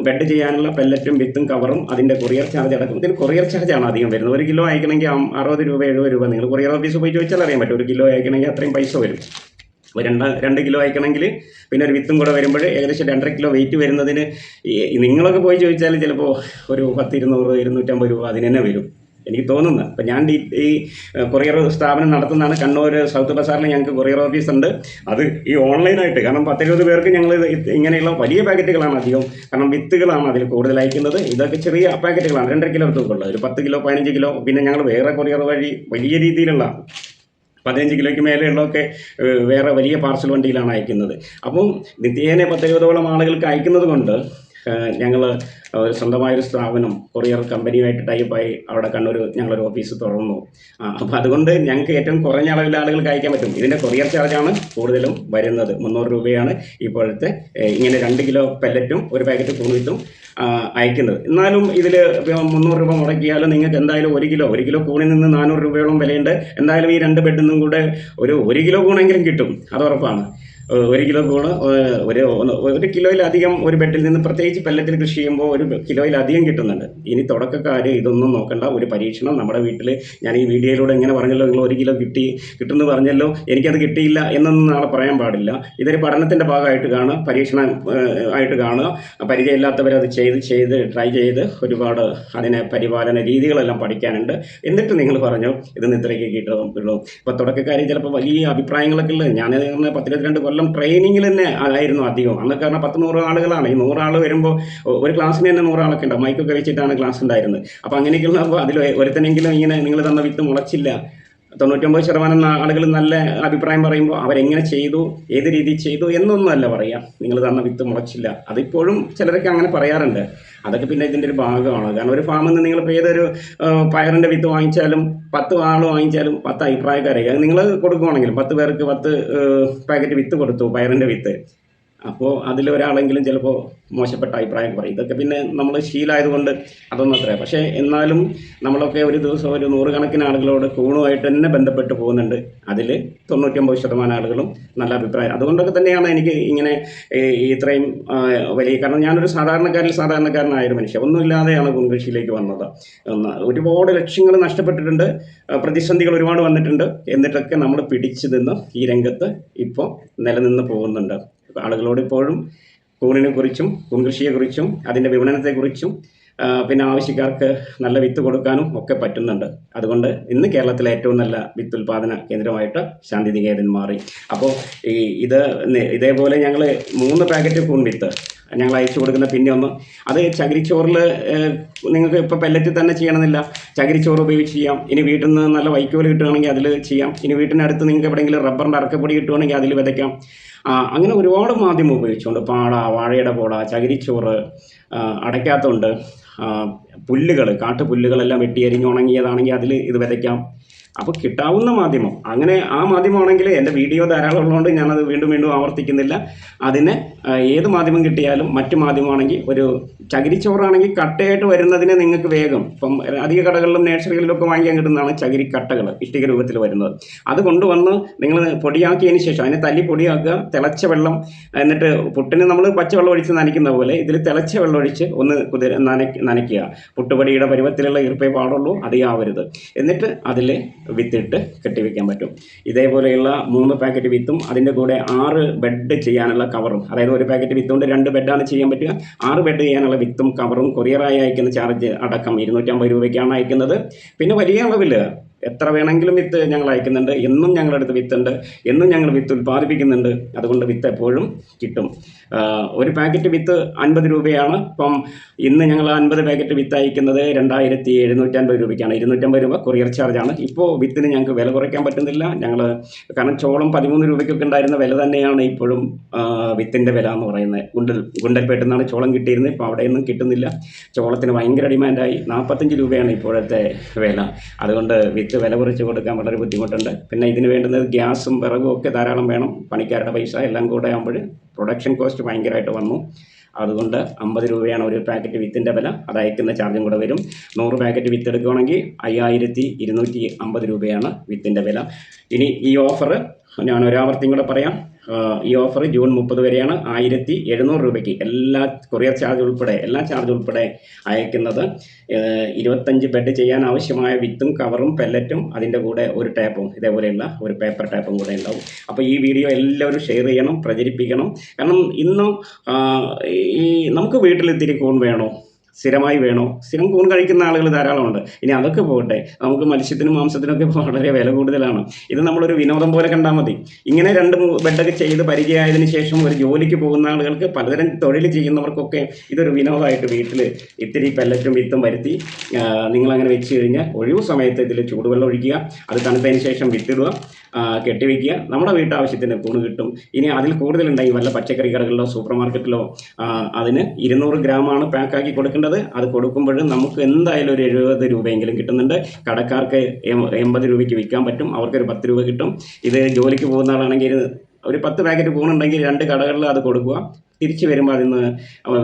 ബെഡ് ചെയ്യാനുള്ള പെല്ലറ്റും വിത്തും കവറും അതിന്റെ കൊറിയർ ചാർജ് അടക്കം. ഇതിന് കൊറിയർ ചാർജാണ് അധികം വരുന്നത്. ഒരു കിലോ അയക്കണമെങ്കിൽ അറുപത് രൂപ എഴുപത് രൂപ നിങ്ങൾ കൊറിയർ ഓഫീസ് പോയി ചോദിച്ചാൽ അറിയാൻ പറ്റും. ഒരു കിലോ അയക്കണമെങ്കിൽ അത്രയും പൈസ വരും. അപ്പോൾ രണ്ട് രണ്ട് കിലോ അയക്കണമെങ്കിൽ പിന്നെ ഒരു വിത്തും കൂടെ വരുമ്പോൾ ഏകദേശം രണ്ടര കിലോ വെയിറ്റ് വരുന്നതിന് നിങ്ങളൊക്കെ പോയി ചോദിച്ചാൽ ചിലപ്പോൾ ഒരു പത്ത് ഇരുന്നൂറ് ഇരുന്നൂറ്റമ്പത് രൂപ അതിന് തന്നെ വരും. എനിക്ക് തോന്നുന്നു. അപ്പം ഞാൻ ഈ കൊറിയർ സ്ഥാപനം നടത്തുന്നതാണ്. കണ്ണൂർ സൗത്ത് ബസാറിൽ ഞങ്ങൾക്ക് കൊറിയർ ഓഫീസ് ഉണ്ട്. അത് ഈ ഓൺലൈനായിട്ട് കാരണം പത്തിരുപത് പേർക്ക് ഞങ്ങൾ ഇങ്ങനെയുള്ള വലിയ പാക്കറ്റുകളാണ് അധികം. കാരണം വിത്തുകളാണ് അതിൽ കൂടുതൽ അയക്കുന്നത്. ഇതൊക്കെ ചെറിയ പാക്കറ്റുകളാണ്. രണ്ടര കിലോ തൂക്കമുള്ളത് ഒരു പത്ത് കിലോ പതിനഞ്ച് കിലോ. പിന്നെ ഞങ്ങൾ വേറെ കൊറിയർ വഴി വലിയ രീതിയിലുള്ള പതിനഞ്ച് കിലോയ്ക്ക് മേലെയുള്ളതൊക്കെ വേറെ വലിയ പാർസൽ വണ്ടിയിലാണ് അയക്കുന്നത്. അപ്പം നിത്യേന പത്തിരുപതോളം ആളുകൾക്ക് അയക്കുന്നത് കൊണ്ട് ഞങ്ങൾ സ്വന്തമായൊരു സ്ഥാപനം കൊറിയർ കമ്പനിയുമായിട്ട് ടൈപ്പായി അവിടെ കണ്ണൂർ ഞങ്ങളൊരു ഓഫീസ് തുറന്നു അപ്പോൾ അതുകൊണ്ട് ഞങ്ങൾക്ക് ഏറ്റവും കുറഞ്ഞ അളവിൽ ആളുകൾക്ക് അയക്കാൻ പറ്റും. ഇതിന്റെ കൊറിയർ ചാർജാണ് കൂടുതലും വരുന്നത്. മുന്നൂറ് രൂപയാണ് ഇപ്പോഴത്തെ ഇങ്ങനെ രണ്ട് കിലോ പെല്ലറ്റും ഒരു പാക്കറ്റ് കൂണിത്തും അയക്കുന്നത്. എന്നാലും ഇതിൽ മുന്നൂറ് രൂപ മുടക്കിയാലും നിങ്ങൾക്ക് എന്തായാലും ഒരു കിലോ ഒരു കിലോ കൂണിൽ നിന്ന് നാനൂറ് രൂപയോളം വിലയുണ്ട്. എന്തായാലും ഈ രണ്ട് ബെഡിൽ നിന്നും കൂടെ ഒരു ഒരു കിലോ കൂണെങ്കിലും കിട്ടും. അത് ഉറപ്പാണ്. ഒരു കിലോ കൂണ് ഒരു ഒരു കിലോയിലധികം ഒരു ബെഡിൽ നിന്ന് പ്രത്യേകിച്ച് പെല്ലറ്റിൽ കൃഷി ചെയ്യുമ്പോൾ ഒരു കിലോയിലധികം കിട്ടുന്നുണ്ട്. ഇനി തുടക്കക്കാർ ഇതൊന്നും നോക്കണ്ട ഒരു പരീക്ഷണം നമ്മുടെ വീട്ടിൽ ഞാൻ ഈ വീഡിയോയിലൂടെ ഇങ്ങനെ പറഞ്ഞല്ലോ നിങ്ങൾ ഒരു കിലോ കിട്ടി കിട്ടുമെന്ന് പറഞ്ഞല്ലോ എനിക്കത് കിട്ടിയില്ല എന്നൊന്നും നാളെ പറയാൻ പാടില്ല. ഇതൊരു പഠനത്തിന്റെ ഭാഗമായിട്ട് കാണുക പരീക്ഷണം ആയിട്ട് കാണുക. പരിചയമില്ലാത്തവരത് ചെയ്ത് ചെയ്ത് ട്രൈ ചെയ്ത് ഒരുപാട് അതിനെ പരിപാലന രീതികളെല്ലാം പഠിക്കാനുണ്ട്. എന്നിട്ട് നിങ്ങൾ പറഞ്ഞു ഇതിന് ഇത്രയ്ക്ക് കിട്ടുള്ളൂ ഇപ്പോൾ തുടക്കക്കാർ ചിലപ്പോൾ വലിയ അഭിപ്രായങ്ങളൊക്കെ ഉള്ളത്. ഞാൻ പത്തിരുപത്തിരണ്ട് കൊല്ലം കൊല്ലം ട്രെയിനിങ്ങിൽ തന്നെ ആയിരുന്നു അധികം. അന്നൊക്കെ പറഞ്ഞാൽ പത്ത് നൂറ് ആളുകളാണ്. ഈ നൂറാൾ വരുമ്പോൾ ഒരു ക്ലാസ്സിന് തന്നെ നൂറാളൊക്കെ ഉണ്ടാവും മൈക്കൊക്കെ വെച്ചിട്ടാണ് ക്ലാസ് ഉണ്ടായിരുന്നത്. അപ്പോൾ അങ്ങനെയൊക്കെയുള്ള അപ്പോൾ അതിൽ ഒരുത്തനെങ്കിലും ഇങ്ങനെ നിങ്ങൾ തന്ന വിത്ത് മുളച്ചില്ല. തൊണ്ണൂറ്റൊമ്പത് ശതമാനം ആളുകൾ നല്ല അഭിപ്രായം പറയുമ്പോൾ അവരെങ്ങനെ ചെയ്തു ഏത് രീതിയിൽ ചെയ്തു എന്നൊന്നുമല്ല പറയാം. നിങ്ങൾ തന്ന വിത്ത് മുളച്ചില്ല. അതിപ്പോഴും ചിലരൊക്കെ അങ്ങനെ പറയാറുണ്ട്. അതൊക്കെ പിന്നെ ഇതിന്റെ ഒരു ഭാഗമാണ്. കാരണം ഒരു ഫാമിൽ നിന്ന് നിങ്ങളിപ്പോൾ ഏതൊരു പയറിന്റെ വിത്ത് വാങ്ങിച്ചാലും പത്ത് ആൾ വാങ്ങിച്ചാലും പത്ത് അഭിപ്രായക്കാരായി. നിങ്ങൾ കൊടുക്കുവാണെങ്കിലും പത്ത് പേർക്ക് പത്ത് പാക്കറ്റ് വിത്ത് കൊടുത്തു പയറിന്റെ വിത്ത്. അപ്പോൾ അതിലൊരാളെങ്കിലും ചിലപ്പോൾ മോശപ്പെട്ട അഭിപ്രായം പറയും. ഇതൊക്കെ പിന്നെ നമ്മൾ ശീലമായതുകൊണ്ട് അതൊന്നും അത്ര പക്ഷേ എന്നാലും നമ്മളൊക്കെ ഒരു ദിവസം ഒരു നൂറുകണക്കിന് ആളുകളോട് കൂണുമായിട്ട് തന്നെ ബന്ധപ്പെട്ട് പോകുന്നുണ്ട്. അതിൽ തൊണ്ണൂറ്റൊമ്പത് ശതമാനം ആളുകളും നല്ല അഭിപ്രായം. അതുകൊണ്ടൊക്കെ തന്നെയാണ് എനിക്ക് ഇങ്ങനെ ഇത്രയും വലിയ കാരണം ഞാനൊരു സാധാരണക്കാരിൽ സാധാരണക്കാരനായ ഒരു മനുഷ്യൻ ഒന്നുമില്ലാതെയാണ് കുൻകൃഷിയിലേക്ക് വന്നത്. ഒരുപാട് ലക്ഷ്യങ്ങൾ നഷ്ടപ്പെട്ടിട്ടുണ്ട്. പ്രതിസന്ധികൾ ഒരുപാട് വന്നിട്ടുണ്ട്. എന്നിട്ടൊക്കെ നമ്മൾ പിടിച്ചു നിന്ന് ഈ രംഗത്ത് ഇപ്പോൾ നിലനിന്ന് പോകുന്നുണ്ട്. ആളുകളോട് ഇപ്പോഴും കുറിച്ചും കുങ്കൃഷിയെക്കുറിച്ചും അതിന്റെ വിപണനത്തെക്കുറിച്ചും കുറിച്ചും പിന്നെ ആവശ്യക്കാർക്ക് നല്ല വിത്ത് കൊടുക്കാനും ഒക്കെ പറ്റുന്നുണ്ട്. അതുകൊണ്ട് ഇന്ന് കേരളത്തിലെ ഏറ്റവും നല്ല വിത്ത് ഉൽപാദന കേന്ദ്രമായിട്ട് ശാന്തി നികേതൻ മാറി. അപ്പോൾ ഈ ഇത് ഇതേപോലെ ഞങ്ങൾ മൂന്ന് പാക്കറ്റ് കൂൺ വിത്ത് ഞങ്ങൾ അയച്ചു കൊടുക്കുന്ന പിന്നെ ഒന്ന് അത് ചകിരിച്ചോറിൽ നിങ്ങൾക്ക് ഇപ്പോൾ പെല്ലറ്റിൽ തന്നെ ചെയ്യണമെന്നില്ല. ചകിരിച്ചോറ് ഉപയോഗിച്ച് ചെയ്യാം. ഇനി വീട്ടിൽ നിന്ന് നല്ല വൈക്കോൽ കിട്ടുകയാണെങ്കിൽ അതിൽ ചെയ്യാം. ഇനി വീട്ടിനടുത്ത് നിങ്ങൾക്ക് എവിടെയെങ്കിലും റബ്ബറിന്റെ അറക്കപ്പൊടി കിട്ടുകയാണെങ്കിൽ അതിൽ വിതയ്ക്കാം. അങ്ങനെ ഒരുപാട് മാധ്യമം ഉപയോഗിച്ചുകൊണ്ട് പാട വാഴയുടെ പോട ചകിരിച്ചോറ് അടയ്ക്കാത്തുണ്ട് പുല്ലുകൾ കാട്ടുപുല്ലുകളെല്ലാം വെട്ടി എരിഞ്ഞ് ഉണങ്ങിയതാണെങ്കിൽ അതിൽ ഇത് വിതയ്ക്കാം. അപ്പോൾ കിട്ടാവുന്ന മാധ്യമം. അങ്ങനെ ആ മാധ്യമമാണെങ്കിൽ എന്റെ വീഡിയോ ധാരാളം ഉള്ളതുകൊണ്ട് ഞാനത് വീണ്ടും വീണ്ടും ആവർത്തിക്കുന്നില്ല. അതിന് ഏത് മാധ്യമം കിട്ടിയാലും മറ്റു മാധ്യമമാണെങ്കിൽ ഒരു ചകിരിച്ചോറാണെങ്കിൽ കട്ടയായിട്ട് വരുന്നതിന് നിങ്ങൾക്ക് വേഗം. ഇപ്പം അധിക കടകളിലും നേഴ്സറികളിലൊക്കെ വാങ്ങിക്കാൻ കിട്ടുന്നതാണ് ചകിരി കട്ടകൾ ഇഷ്ടിക രൂപത്തിൽ വരുന്നത്. അത് കൊണ്ടുവന്ന് നിങ്ങൾ പൊടിയാക്കിയതിന് ശേഷം അതിനെ തല്ലി പൊടിയാക്കുക തിളച്ച വെള്ളം എന്നിട്ട് പുട്ടിന് നമ്മൾ പച്ചവെള്ളം ഒഴിച്ച് നനയ്ക്കുന്ന പോലെ ഇതിൽ തിളച്ച വെള്ളം ഒഴിച്ച് ഒന്ന് കുതിര നനയ്ക്ക് നനയ്ക്കുക. പുട്ടുപൊടിയുടെ പരുവത്തിലുള്ള ഈർപ്പേ പാടുള്ളൂ അതിയാവരുത് എന്നിട്ട് അതിൽ വിത്തിട്ട് കെട്ടിവെക്കാൻ പറ്റും. ഇതേപോലെയുള്ള മൂന്ന് പാക്കറ്റ് വിത്തും അതിന്റെ കൂടെ ആറ് ബെഡ് ചെയ്യാനുള്ള കവറും അതായത് ഒരു പാക്കറ്റ് വിത്ത് കൊണ്ട് രണ്ട് ബെഡാണ് ചെയ്യാൻ പറ്റുക. ആറ് ബെഡ് ചെയ്യാനുള്ള വിത്തും കവറും കൊറിയറായി അയക്കുന്ന ചാർജ് അടക്കം ഇരുന്നൂറ്റമ്പത് രൂപയ്ക്കാണ് അയക്കുന്നത്. പിന്നെ വലിയ അളവിൽ എത്ര വേണമെങ്കിലും വിത്ത് ഞങ്ങൾ അയക്കുന്നുണ്ട് എന്നും ഞങ്ങളുടെ അടുത്ത് വിത്തുണ്ട് എന്നും ഞങ്ങൾ വിത്ത് ഉൽപ്പാദിപ്പിക്കുന്നുണ്ട്. അതുകൊണ്ട് വിത്ത് എപ്പോഴും കിട്ടും. ഒരു പാക്കറ്റ് വിത്ത് അൻപത് രൂപയാണ്. ഇപ്പം ഇന്ന് ഞങ്ങൾ അൻപത് പാക്കറ്റ് വിത്ത് അയക്കുന്നത് രണ്ടായിരത്തി എഴുന്നൂറ്റൻപത് രൂപയ്ക്കാണ്. ഇരുന്നൂറ്റമ്പത് രൂപ കൊറിയർ ചാർജാണ് ഇപ്പോൾ വിത്തിന് ഞങ്ങൾക്ക് വില കുറയ്ക്കാൻ പറ്റുന്നില്ല. ഞങ്ങൾ കാരണം ചോളം പതിമൂന്ന് രൂപയ്ക്കൊക്കെ ഉണ്ടായിരുന്ന വില തന്നെയാണ് ഇപ്പോഴും വിത്തിന്റെ വില എന്ന് പറയുന്നത്. ഗുണ്ടൽ ഗുണ്ടൽപേട്ടിൽ നിന്നാണ് ചോളം കിട്ടിയിരുന്നത്. ഇപ്പോൾ അവിടെയൊന്നും കിട്ടുന്നില്ല. ചോളത്തിന് ഭയങ്കര ഡിമാൻഡായി. നാൽപ്പത്തഞ്ച് രൂപയാണ് ഇപ്പോഴത്തെ വില. അതുകൊണ്ട് വിത്ത് വില കുറച്ച് കൊടുക്കാൻ വളരെ ബുദ്ധിമുട്ടുണ്ട്. പിന്നെ ഇതിന് വേണ്ടുന്നത് ഗ്യാസും വിറകും ഒക്കെ ധാരാളം വേണം. പണിക്കാരുടെ പൈസ എല്ലാം കൂടെ ആകുമ്പോൾ പ്രൊഡക്ഷൻ കോസ്റ്റ് ഭയങ്കരമായിട്ട് വന്നു. അതുകൊണ്ട് അമ്പത് രൂപയാണ് ഒരു പാക്കറ്റ് വിത്തിന്റെ വില. അത് അയക്കുന്ന ചാർജും കൂടെ വരും. നൂറ് പാക്കറ്റ് വിത്ത് എടുക്കുകയാണെങ്കിൽ അയ്യായിരത്തി ഇരുന്നൂറ്റി അമ്പത് രൂപയാണ് വിത്തിന്റെ വില. ഇനി ഈ ഓഫർ ഞാൻ ഒരാവർത്തിയും കൂടെ പറയാം. ഈ ഓഫർ ജൂൺ മുപ്പത് വരെയാണ് ആയിരത്തി എഴുന്നൂറ് രൂപയ്ക്ക്. എല്ലാ കൊറിയർ ചാർജ് ഉൾപ്പെടെ എല്ലാ ചാർജ് ഉൾപ്പെടെ അയക്കുന്നത്. ഇരുപത്തഞ്ച് ബെഡ് ചെയ്യാൻ ആവശ്യമായ വിത്തും കവറും പെല്ലറ്റും അതിന്റെ കൂടെ ഒരു ടാപ്പും ഇതേപോലെയുള്ള ഒരു പേപ്പർ ടാപ്പും കൂടെ ഉണ്ടാവും. അപ്പോൾ ഈ വീഡിയോ എല്ലാവരും ഷെയർ ചെയ്യണം പ്രചരിപ്പിക്കണം. കാരണം ഇന്നും ഈ നമുക്ക് വീട്ടിൽ ഇത്തിരി വേണോ? സ്ഥിരമായി വേണോ? സ്ഥിരം കൂൺ കഴിക്കുന്ന ആളുകൾ ധാരാളമുണ്ട്. ഇനി അതൊക്കെ പോകട്ടെ. നമുക്ക് മത്സ്യത്തിനും മാംസത്തിനൊക്കെ വളരെ വില കൂടുതലാണ്. ഇത് നമ്മളൊരു വിനോദം പോലെ കണ്ടാൽ മതി. ഇങ്ങനെ രണ്ട് ബെഡൊക്കെ ചെയ്ത് പരിചയമായതിന് ശേഷം ഒരു ജോലിക്ക് പോകുന്ന ആളുകൾക്ക് പലതരം തൊഴിൽ ചെയ്യുന്നവർക്കൊക്കെ ഇതൊരു വിനോദമായിട്ട് വീട്ടിൽ ഇത്തിരി പെല്ലറ്റും വിത്തും വരുത്തി നിങ്ങളങ്ങനെ വെച്ച് കഴിഞ്ഞാൽ ഒഴിവ് സമയത്ത് ഇതിൽ ചൂടുവെള്ളം ഒഴിക്കുക അത് തണുത്തതിന് ശേഷം വിത്തിടുക കെട്ടിവെക്കുക. നമ്മുടെ വീട്ടാവശ്യത്തിന് കൂണ് കിട്ടും. ഇനി അതിൽ കൂടുതലുണ്ടെങ്കിൽ വല്ല പച്ചക്കറി കടകളിലോ സൂപ്പർ മാർക്കറ്റിലോ അതിന് ഇരുന്നൂറ് ഗ്രാമാണ് പാക്കാക്കി കൊടുക്കേണ്ടത്. അത് കൊടുക്കുമ്പോഴും നമുക്ക് എന്തായാലും ഒരു എഴുപത് രൂപയെങ്കിലും കിട്ടുന്നുണ്ട്. കടക്കാർക്ക് എൺപത് രൂപയ്ക്ക് വിൽക്കാൻ പറ്റും. അവർക്കൊരു പത്ത് രൂപ കിട്ടും. ഇത് ജോലിക്ക് പോകുന്ന ആളാണെങ്കിൽ ഒരു പത്ത് പാക്കറ്റ് കൂണുണ്ടെങ്കിൽ രണ്ട് കടകളിൽ അത് കൊടുക്കുക. തിരിച്ച് വരുമ്പോൾ അതിന്ന്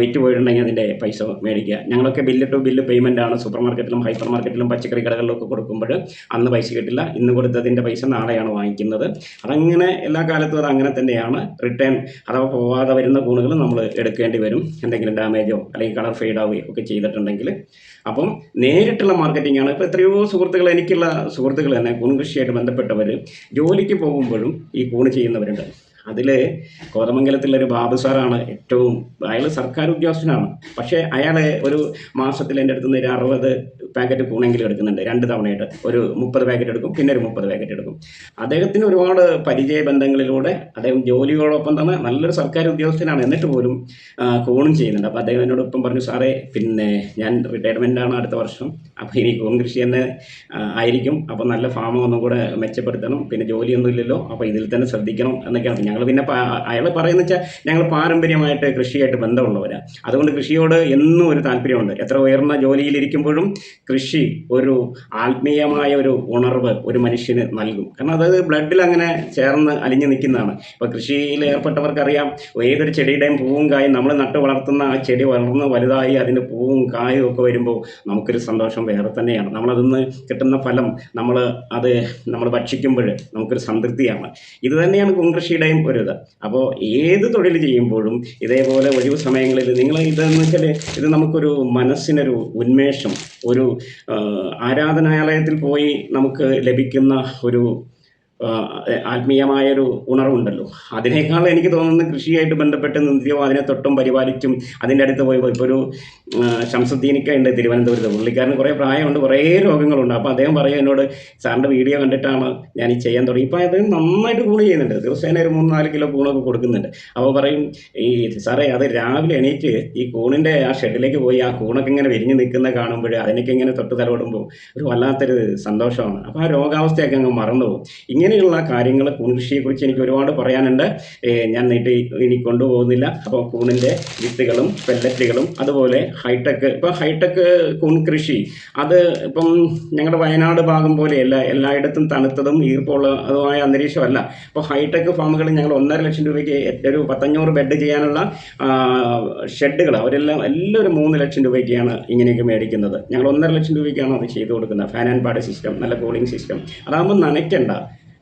വിറ്റ് പോയിട്ടുണ്ടെങ്കിൽ അതിന്റെ പൈസ മേടിക്കുക. ഞങ്ങളൊക്കെ ബില്ല് ടു ബില്ല് പേയ്മെന്റ് ആണ്. സൂപ്പർ മാർക്കറ്റിലും ഹൈപ്പർ മാർക്കറ്റിലും പച്ചക്കറി കടകളിലൊക്കെ കൊടുക്കുമ്പോൾ അന്ന് പൈസ കിട്ടില്ല. ഇന്ന് കൊടുത്തതിന്റെ പൈസ നാളെയാണ് വാങ്ങിക്കുന്നത്. അതങ്ങനെ എല്ലാ കാലത്തും അത് അങ്ങനെ തന്നെയാണ്. റിട്ടേൺ അഥവാ പോവാതെ വരുന്ന കൂണുകൾ നമ്മൾ എടുക്കേണ്ടി വരും. എന്തെങ്കിലും ഡാമേജോ അല്ലെങ്കിൽ കളർ ഫെയ്ഡ് ആവുകയോ ഒക്കെ ചെയ്തിട്ടുണ്ടെങ്കിൽ. അപ്പം നേരിട്ടുള്ള മാർക്കറ്റിംഗ് ആണ്. ഇപ്പോൾ എത്രയോ സുഹൃത്തുക്കൾ എനിക്കുള്ള സുഹൃത്തുക്കൾ തന്നെ കൂൺ കൃഷിയായിട്ട് ബന്ധപ്പെട്ടവർ ജോലിക്ക് പോകുമ്പോഴും ഈ കൂണ് ചെയ്യുന്നവരുണ്ട്. അതിൽ കോതമംഗലത്തിലൊരു ബാബു സാറാണ് ഏറ്റവും അയാൾ സർക്കാർ ഉദ്യോഗസ്ഥനാണ് പക്ഷേ അയാൾ ഒരു മാസത്തിൽ എന്റെ അടുത്ത് നിന്ന് ഒരു അറുപത് പാക്കറ്റ് കൂണെങ്കിലും എടുക്കുന്നുണ്ട്. രണ്ട് തവണയായിട്ട്. ഒരു മുപ്പത് പാക്കറ്റ് എടുക്കും പിന്നെ ഒരു മുപ്പത് പാക്കറ്റ് എടുക്കും. അദ്ദേഹത്തിന് ഒരുപാട് പരിചയ ബന്ധങ്ങളിലൂടെ അദ്ദേഹം ജോലിയോടൊപ്പം തന്നെ നല്ലൊരു സർക്കാർ ഉദ്യോഗസ്ഥനാണ്. എന്നിട്ട് പോലും കൂണും ചെയ്യുന്നുണ്ട്. അപ്പോൾ അദ്ദേഹം എന്നോടൊപ്പം പറഞ്ഞു സാറേ പിന്നെ ഞാൻ റിട്ടയർമെന്റ് ആണ് അടുത്ത വർഷം. അപ്പോൾ ഇനി കൂൺ കൃഷി തന്നെ ആയിരിക്കും. അപ്പോൾ നല്ല ഫാം ഒന്നും കൂടെ മെച്ചപ്പെടുത്തണം. പിന്നെ ജോലിയൊന്നും ഇല്ലല്ലോ. അപ്പോൾ ഇതിൽ തന്നെ ശ്രദ്ധിക്കണം എന്നൊക്കെയാണ്. ഞങ്ങൾ പിന്നെ അയാൾ പറയുന്നത് വെച്ചാൽ ഞങ്ങൾ പാരമ്പര്യമായിട്ട് കൃഷിയായിട്ട് ബന്ധമുള്ളവരാണ് അതുകൊണ്ട് കൃഷിയോട് എന്നും ഒരു താല്പര്യമുണ്ട്. എത്ര ഉയർന്ന ജോലിയിലിരിക്കുമ്പോഴും കൃഷി ഒരു ആത്മീയമായ ഒരു ഉണർവ് ഒരു മനുഷ്യന് നൽകും. കാരണം അത് ബ്ലഡിൽ അങ്ങനെ ചേർന്ന് അലിഞ്ഞു നിൽക്കുന്നതാണ്. ഇപ്പോൾ കൃഷിയിൽ ഏർപ്പെട്ടവർക്കറിയാം ഏതൊരു ചെടിയുടെയും പൂവും കായും നമ്മൾ നട്ട് വളർത്തുന്ന ആ ചെടി വളർന്ന് വലുതായി അതിന് പൂവും കായും ഒക്കെ വരുമ്പോൾ നമുക്കൊരു സന്തോഷം വേറെ തന്നെയാണ്. നമ്മളതിൽ നിന്ന് കിട്ടുന്ന ഫലം നമ്മൾ അത് നമ്മൾ ഭക്ഷിക്കുമ്പോൾ നമുക്കൊരു സംതൃപ്തിയാണ്. ഇത് തന്നെയാണ് കുങ്കൃഷിയുടെയും ഒരു ഇത്. അപ്പോൾ ഏത് തൊഴിൽ ചെയ്യുമ്പോഴും ഇതേപോലെ ഒഴിവ് സമയങ്ങളിൽ നിങ്ങൾ ഇതെന്ന് വെച്ചാൽ ഇത് നമുക്കൊരു മനസ്സിനൊരു ഉന്മേഷം ഒരു ആരാധനാലയത്തിൽ പോയി നമുക്ക് ലഭിക്കുന്ന ഒരു ആത്മീയമായൊരു ഉണർവുണ്ടല്ലോ. അതിനേക്കാൾ എനിക്ക് തോന്നുന്നത് കൃഷിയായിട്ട് ബന്ധപ്പെട്ട് നിന്ദിയോ അതിനെ തൊട്ടും പരിപാലിച്ചും അതിന്റെ അടുത്ത് പോയി ഇപ്പോൾ ഒരു ശംസുദ്ദീനിക്ക ഉണ്ട് തിരുവനന്തപുരത്ത്. പുള്ളിക്കാരന് കുറേ പ്രായമുണ്ട് കുറേ രോഗങ്ങളുണ്ട്. അപ്പോൾ അദ്ദേഹം പറയും എന്നോട് സാറിന്റെ വീഡിയോ കണ്ടിട്ടാണ് ഞാൻ ഈ ചെയ്യാൻ തുടങ്ങി. ഇപ്പോൾ അദ്ദേഹം നന്നായിട്ട് കൂളി ചെയ്യുന്നുണ്ട്. ദിവസേന ഒരു മൂന്ന് നാല് കിലോ കൂണൊക്കെ കൊടുക്കുന്നുണ്ട്. അപ്പോൾ പറയും ഈ സാറേ അത് രാവിലെ എണീറ്റ് ഈ കൂണിന്റെ ആ ഷെഡിലേക്ക് പോയി ആ കൂണൊക്കെ ഇങ്ങനെ വിരിഞ്ഞ് നിൽക്കുന്ന കാണുമ്പോൾ അതിനൊക്കെ ഇങ്ങനെ തൊട്ട് തലോടുമ്പോൾ ഒരു വല്ലാത്തൊരു സന്തോഷമാണ്. അപ്പോൾ ആ രോഗാവസ്ഥയൊക്കെ അങ്ങ് മറന്നു പോകും ഇങ്ങനെയുള്ള കാര്യങ്ങൾ കൂൺകൃഷിയെക്കുറിച്ച് എനിക്ക് ഒരുപാട് പറയാനുണ്ട്. ഞാൻ നീട്ടി ഇനി കൊണ്ടുപോകുന്നില്ല. അപ്പോൾ കൂണിന്റെ വിത്തുകളും പെല്ലറ്റുകളും അതുപോലെ ഹൈടെക് ഇപ്പോൾ ഹൈടെക് കൂൺ കൃഷി അത് ഇപ്പം ഞങ്ങളുടെ വയനാട് ഭാഗം പോലെയല്ല എല്ലായിടത്തും തണുത്തതും ഈർപ്പമുള്ളതുമായ അന്തരീക്ഷമല്ല. ഇപ്പോൾ ഹൈടെക് ഫാമുകൾ ഞങ്ങൾ ഒന്നര ലക്ഷം രൂപയ്ക്ക് ഒരു പത്തഞ്ഞൂറ് ബെഡ് ചെയ്യാനുള്ള ഷെഡുകൾ അവരെല്ലാം എല്ലാം ഒരു മൂന്ന് ലക്ഷം രൂപയ്ക്കാണ് ഇങ്ങനെയൊക്കെ മേടിക്കുന്നത്. ഞങ്ങൾ ഒന്നര ലക്ഷം രൂപയ്ക്കാണ് അത് ചെയ്തു കൊടുക്കുന്നത്. ഫാൻ ആൻഡ് പാഡ് സിസ്റ്റം നല്ല കൂളിംഗ് സിസ്റ്റം. അതാകുമ്പോൾ നനയ്ക്കണ്ട.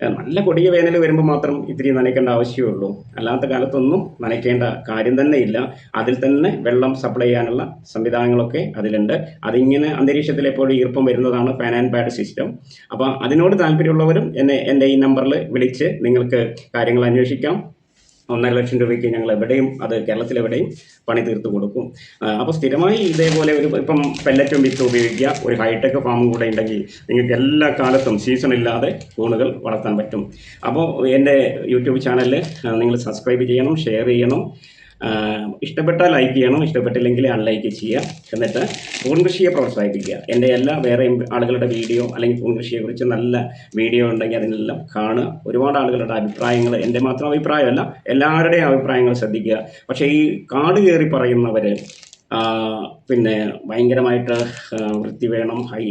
നല്ല കൊടിയ വേനൽ വരുമ്പോൾ മാത്രം ഇത്തിരി നനയ്ക്കേണ്ട ആവശ്യമുള്ളൂ. അല്ലാത്ത കാലത്തൊന്നും നനയ്ക്കേണ്ട കാര്യം തന്നെ ഇല്ല അതിൽ തന്നെ വെള്ളം സപ്ലൈ ചെയ്യാനുള്ള സംവിധാനങ്ങളൊക്കെ അതിലുണ്ട്. അതിങ്ങനെ അന്തരീക്ഷത്തിൽ എപ്പോഴും ഈർപ്പം വരുന്നതാണ് ഫാൻ ആൻഡ് പാഡ് സിസ്റ്റം അപ്പോൾ അതിനോട് താല്പര്യമുള്ളവരും എന്നെ എന്റെ ഈ നമ്പറിൽ വിളിച്ച് നിങ്ങൾക്ക് കാര്യങ്ങൾ അന്വേഷിക്കാം. ഒന്നര ലക്ഷം രൂപയ്ക്ക് ഞങ്ങൾ എവിടെയും അത് കേരളത്തിൽ എവിടെയും പണി തീർത്ത് കൊടുക്കും. അപ്പോൾ സ്ഥിരമായി ഇതേപോലെ ഒരു ഇപ്പം പെല്ലറ്റും വിത്ത് ഉപയോഗിക്കുക ഒരു ഹൈടെക് ഫാമും കൂടെ ഉണ്ടെങ്കിൽ നിങ്ങൾക്ക് എല്ലാ കാലത്തും സീസൺ ഇല്ലാതെ കൂണുകൾ വളർത്താൻ പറ്റും. അപ്പോൾ എന്റെ യൂട്യൂബ് ചാനലിൽ നിങ്ങൾ സബ്സ്ക്രൈബ് ചെയ്യണം ഷെയർ ചെയ്യണം. ഇഷ്ടപ്പെട്ടാൽ ലൈക്ക് ചെയ്യണം ഇഷ്ടപ്പെട്ടില്ലെങ്കിൽ അൺലൈക്ക് ചെയ്യുക. എന്നിട്ട് പൂൺകൃഷിയെ പ്രോത്സാഹിപ്പിക്കുക. എന്റെ എല്ലാ വേറെ ആളുകളുടെ വീഡിയോ അല്ലെങ്കിൽ പൂൺകൃഷിയെക്കുറിച്ച് നല്ല വീഡിയോ ഉണ്ടെങ്കിൽ അതിനെല്ലാം കാണുക. ഒരുപാട് ആളുകളുടെ അഭിപ്രായങ്ങൾ എന്റെ മാത്രം അഭിപ്രായമല്ല എല്ലാവരുടെയും അഭിപ്രായങ്ങൾ ശ്രദ്ധിക്കുക. പക്ഷേ ഈ കാട് കയറി പറയുന്നവർ പിന്നെ ഭയങ്കരമായിട്ട് വൃത്തി വേണം ഹൈ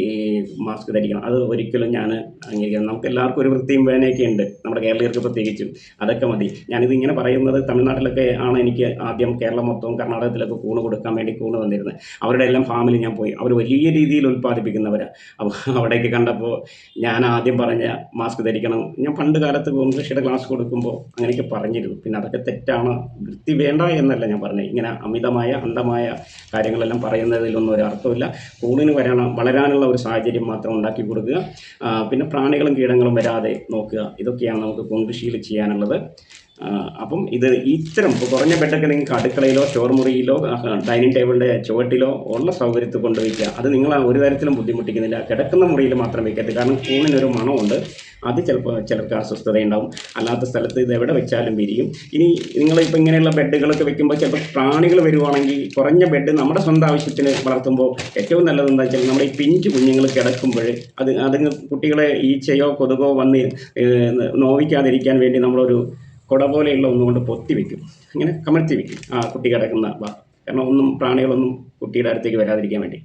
മാസ്ക് ധരിക്കണം. അത് ഒരിക്കലും ഞാൻ അംഗീകരിക്കണം നമുക്ക് എല്ലാവർക്കും ഒരു വൃത്തിയും വേനയൊക്കെ ഉണ്ട്. നമ്മുടെ കേരളീയർക്ക് പ്രത്യേകിച്ചും. അതൊക്കെ മതി. ഞാനിത് ഇങ്ങനെ പറയുന്നത് തമിഴ്നാട്ടിലൊക്കെ ആണ് എനിക്ക് ആദ്യം കേരളം മൊത്തവും കർണാടകത്തിലൊക്കെ കൂണ് കൊടുക്കാൻ വേണ്ടി കൂണ് വന്നിരുന്നത് അവരുടെ എല്ലാം ഫാമിൽ ഞാൻ പോയി. അവർ വലിയ രീതിയിൽ ഉൽപ്പാദിപ്പിക്കുന്നവരാണ് അപ്പോൾ അവിടേക്ക് കണ്ടപ്പോൾ ഞാൻ ആദ്യം പറഞ്ഞ മാസ്ക് ധരിക്കണം. ഞാൻ പണ്ട് കാലത്ത് കോൺഗ്രസിയുടെ ക്ലാസ് കൊടുക്കുമ്പോൾ അങ്ങനെയൊക്കെ പറഞ്ഞിരുന്നു. പിന്നെ അതൊക്കെ തെറ്റാണ്. വൃത്തി വേണ്ട എന്നല്ല ഞാൻ പറഞ്ഞത്. ഇങ്ങനെ അമിതമായ അന്ധമായ കാര്യങ്ങളെല്ലാം പറയുന്നതിലൊന്നും ഒരു അർത്ഥമില്ല. കൂണിന് വരണം വളരാനുള്ള ഒരു സാഹചര്യം മാത്രം ഉണ്ടാക്കി കൊടുക്കുക. പിന്നെ പ്രാണികളും കീടങ്ങളും വരാതെ നോക്കുക. ഇതൊക്കെയാണ് നമുക്ക് കൂൺകൃഷിയിൽ ചെയ്യാനുള്ളത്. അപ്പം ഇത് ഇത്തരം കുറഞ്ഞ ബെഡൊക്കെ നിങ്ങൾക്ക് അടുക്കളയിലോ ചോർമുറിയിലോ മുറിയിലോ ഡൈനിങ് ടേബിളിന്റെ ചുവട്ടിലോ ഉള്ള സൗകര്യത്തിൽ കൊണ്ടുവയ്ക്കുക. അത് നിങ്ങൾ ഒരു തരത്തിലും ബുദ്ധിമുട്ടിക്കുന്നില്ല. കിടക്കുന്ന മുറിയിൽ മാത്രം വയ്ക്കരുത്. കാരണം കൂണിനൊരു മണമുണ്ട്. അത് ചിലപ്പോൾ ചിലർക്ക് അസ്വസ്ഥതയുണ്ടാവും. അല്ലാത്ത സ്ഥലത്ത് ഇത് എവിടെ വെച്ചാലും വിരിയും. ഇനി നിങ്ങളിപ്പോൾ ഇങ്ങനെയുള്ള ബെഡുകളൊക്കെ വെക്കുമ്പോൾ ചിലപ്പോൾ പ്രാണികൾ വരുവാണെങ്കിൽ കുറഞ്ഞ ബെഡ് നമ്മുടെ സ്വന്തം ആവശ്യത്തിന് വളർത്തുമ്പോൾ ഏറ്റവും നല്ലത് എന്താ വെച്ചാൽ നമ്മുടെ ഈ പിഞ്ച് കുഞ്ഞുങ്ങൾ കിടക്കുമ്പോൾ അത് അതിന് കുട്ടികളെ ഈച്ചയോ കൊതുകോ വന്ന് നോവിക്കാതിരിക്കാൻ വേണ്ടി നമ്മളൊരു കുട പോലെയുള്ള ഒന്നുകൊണ്ട് പൊത്തി വെക്കും. ഇങ്ങനെ കമഴ്ത്തി വെക്കും ആ കുട്ടി കിടക്കുന്ന ഭാഗം കാരണം ഒന്നും പ്രാണികളൊന്നും കുട്ടിയുടെ അടുത്തേക്ക് വരാതിരിക്കാൻ വേണ്ടി.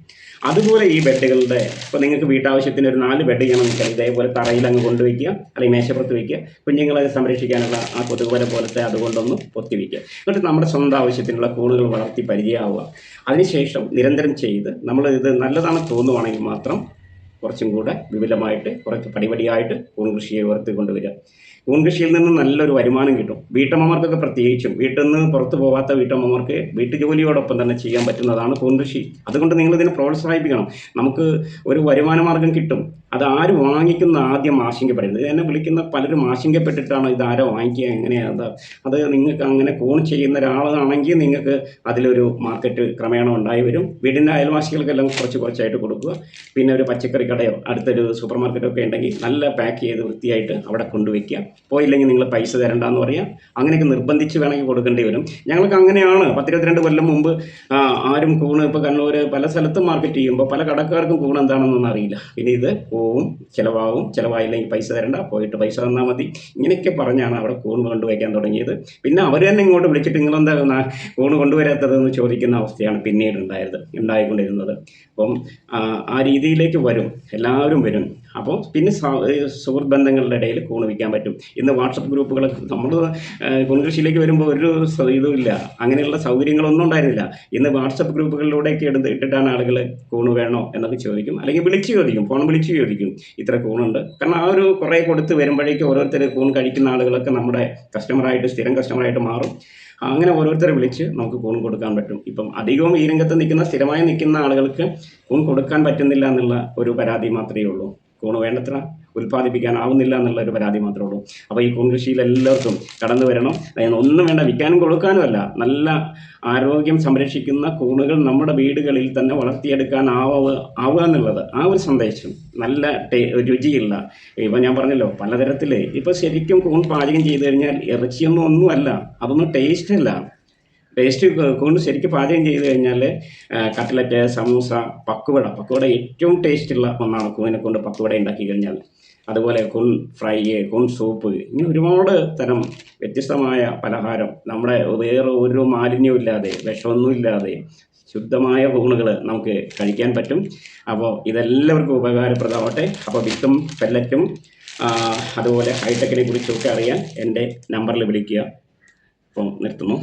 അതുപോലെ ഈ ബെഡുകളുടെ ഇപ്പോൾ നിങ്ങൾക്ക് വീട്ടാവശ്യത്തിന് ഒരു നാല് ബെഡ് ചെയ്യണം വെച്ചാൽ ഇതേപോലെ തറയിൽ അങ്ങ് കൊണ്ടുവയ്ക്കുക അല്ലെങ്കിൽ മേശപ്പുറത്ത് വയ്ക്കുക. കുഞ്ഞുങ്ങളെ സംരക്ഷിക്കാനുള്ള ആ കൊതുകുവല പോലത്തെ അതുകൊണ്ടൊന്ന് പൊത്തി വയ്ക്കുക. എന്നിട്ട് നമ്മുടെ സ്വന്തം ആവശ്യത്തിനുള്ള കൂണുകൾ വളർത്തി പരിചയമാവുക. അതിനുശേഷം നിരന്തരം ചെയ്ത് നമ്മൾ ഇത് നല്ലതാണെന്ന് തോന്നുവാണെങ്കിൽ മാത്രം കുറച്ചും കൂടെ വിപുലമായിട്ട് കുറച്ച് പടിപടിയായിട്ട് കൂൺ കൃഷിയെ ഉയർത്തി കൊണ്ടുവരിക കൂൺ കൃഷിയിൽ നിന്ന് നല്ലൊരു വരുമാനം കിട്ടും. വീട്ടമ്മമാർക്കൊക്കെ പ്രത്യേകിച്ചും. വീട്ടിൽ നിന്ന് പുറത്തു പോകാത്ത വീട്ടമ്മമാർക്ക് വീട്ടു ജോലിയോടൊപ്പം തന്നെ ചെയ്യാൻ പറ്റുന്നതാണ് കൂൺ കൃഷി. അതുകൊണ്ട് നിങ്ങൾ ഇതിനെ പ്രോത്സാഹിപ്പിക്കണം. നമുക്ക് ഒരു വരുമാന മാർഗം കിട്ടും. അത് ആര് വാങ്ങിക്കുന്ന ആദ്യം ആശങ്കപ്പെടുന്നത് എന്നെ വിളിക്കുന്ന പലരും ആശങ്കപ്പെട്ടിട്ടാണ് ഇത് ആരോ വാങ്ങിക്കുക എങ്ങനെയാണ് അത്? നിങ്ങൾക്ക് അങ്ങനെ കൂൺ ചെയ്യുന്ന ഒരാളാണെങ്കിൽ നിങ്ങൾക്ക് അതിലൊരു മാർക്കറ്റ് ക്രമേണ ഉണ്ടായി വരും. വീടിന്റെ അയൽവാസികൾക്കെല്ലാം കുറച്ച് കുറച്ചായിട്ട് കൊടുക്കുക. പിന്നെ ഒരു പച്ചക്കറി കടയോ അടുത്തൊരു സൂപ്പർ മാർക്കറ്റോ ഒക്കെ ഉണ്ടെങ്കിൽ നല്ല പാക്ക് ചെയ്ത് വൃത്തിയായിട്ട് അവിടെ കൊണ്ടുവയ്ക്കുക. പോയില്ലെങ്കിൽ നിങ്ങൾ പൈസ തരണ്ടെന്ന് പറയാം. അങ്ങനെയൊക്കെ നിർബന്ധിച്ച് വേണമെങ്കിൽ കൊടുക്കേണ്ടി വരും. ഞങ്ങൾക്ക് അങ്ങനെയാണ്. പത്തിരുപത്തിരണ്ട് കൊല്ലം മുമ്പ് ആരും കൂണ് ഇപ്പോൾ കണ്ണൂർ പല സ്ഥലത്തും മാർക്കറ്റ് ചെയ്യുമ്പോൾ പല കടക്കാർക്കും കൂണ് എന്താണെന്നൊന്നും അറിയില്ല. പിന്നെ ഇത് പോവും ചിലവാകും ചിലവായില്ലെങ്കിൽ പൈസ തരണ്ട. പോയിട്ട് പൈസ തന്നാൽ മതി. ഇങ്ങനെയൊക്കെ പറഞ്ഞാണ് അവിടെ കൂണ് കൊണ്ടുവയ്ക്കാൻ തുടങ്ങിയത്. പിന്നെ അവർ തന്നെ ഇങ്ങോട്ട് വിളിച്ചിട്ട് നിങ്ങളെന്താ കൂണ് കൊണ്ടുവരാത്തതെന്ന് ചോദിക്കുന്ന അവസ്ഥയാണ് പിന്നീട് ഉണ്ടായത് ഉണ്ടായിക്കൊണ്ടിരുന്നത്. അപ്പം ആ രീതിയിലേക്ക് വരും. എല്ലാവരും വരും. അപ്പോൾ പിന്നെ സുഹൃത്ത് ബന്ധങ്ങളുടെ ഇടയിൽ കൂണ് വിൽക്കാൻ പറ്റും. ഇന്ന് വാട്സപ്പ് ഗ്രൂപ്പുകൾ നമ്മൾ കുൺകൃഷിയിലേക്ക് വരുമ്പോൾ ഒരു ഇതുമില്ല അങ്ങനെയുള്ള സൗകര്യങ്ങളൊന്നും ഉണ്ടായിരുന്നില്ല. ഇന്ന് വാട്സപ്പ് ഗ്രൂപ്പുകളിലൂടെയൊക്കെ എടുത്ത് ഇട്ടിട്ടാണ് ആളുകൾ കൂണ് വേണോ എന്നൊക്കെ ചോദിക്കും. അല്ലെങ്കിൽ വിളിച്ച് ചോദിക്കും. ഫോൺ വിളിച്ച് ചോദിക്കും. ഇത്ര കൂണുണ്ട്. കാരണം ആ ഒരു കുറേ കൊടുത്ത് വരുമ്പോഴേക്കും ഓരോരുത്തർ കൂൺ കഴിക്കുന്ന ആളുകളൊക്കെ നമ്മുടെ കസ്റ്റമറായിട്ട് സ്ഥിരം കസ്റ്റമറായിട്ട് മാറും. അങ്ങനെ ഓരോരുത്തരെ വിളിച്ച് നമുക്ക് കൂൺ കൊടുക്കാൻ പറ്റും. ഇപ്പം അധികവും ഈ രംഗത്ത് നിൽക്കുന്ന സ്ഥിരമായി നിൽക്കുന്ന ആളുകൾക്ക് കൂൺ കൊടുക്കാൻ പറ്റുന്നില്ല എന്നുള്ള ഒരു പരാതി മാത്രമേ ഉള്ളൂ. കൂണ് വേണ്ടത്ര ഉൽപ്പാദിപ്പിക്കാനാവുന്നില്ല എന്നുള്ള ഒരു പരാതി മാത്രമേ ഉള്ളൂ. അപ്പോൾ ഈ കൂൺ എല്ലാവർക്കും കടന്നു വരണം. ഒന്നും വേണ്ട വിൽക്കാനും കൊടുക്കാനും അല്ല നല്ല ആരോഗ്യം സംരക്ഷിക്കുന്ന കൂണുകൾ നമ്മുടെ വീടുകളിൽ തന്നെ വളർത്തിയെടുക്കാൻ ആവുക എന്നുള്ളത് ആ ഒരു സന്ദേശം. നല്ല രുചിയുള്ള. ഇപ്പം ഞാൻ പറഞ്ഞല്ലോ പലതരത്തിൽ ഇപ്പോൾ ശരിക്കും കൂൺ പാചകം ചെയ്ത് കഴിഞ്ഞാൽ ഇറച്ചിയൊന്നും ഒന്നുമല്ല. അതൊന്നും ടേസ്റ്റ് അല്ല ടേസ്റ്റ് കൊണ്ട് ശരിക്കും പാചകം ചെയ്ത് കഴിഞ്ഞാൽ കട്ട്ലറ്റ് സമൂസ പക്കുവട. പക്കുവട ഏറ്റവും ടേസ്റ്റുള്ള ഒന്നാണ് കൂവിനെ കൊണ്ട് പക്കുവട ഉണ്ടാക്കി കഴിഞ്ഞാൽ അതുപോലെ കുൺ ഫ്രൈ കുൺ സൂപ്പ് ഇങ്ങനെ ഒരുപാട് തരം വ്യത്യസ്തമായ പലഹാരം. നമ്മുടെ വേറെ ഒരു മാലിന്യവും ഇല്ലാതെ വിഷമൊന്നും ഇല്ലാതെ ശുദ്ധമായ കൂണുകൾ നമുക്ക് കഴിക്കാൻ പറ്റും. അപ്പോൾ ഇതെല്ലാവർക്കും ഉപകാരപ്രദമാവട്ടെ. അപ്പോൾ വിത്തും പെല്ലറ്റും അതുപോലെ ഹൈടെക്കിനെ കുറിച്ചൊക്കെ അറിയാൻ എന്റെ നമ്പറിൽ വിളിക്കുക. അപ്പോൾ നിർത്തുന്നു.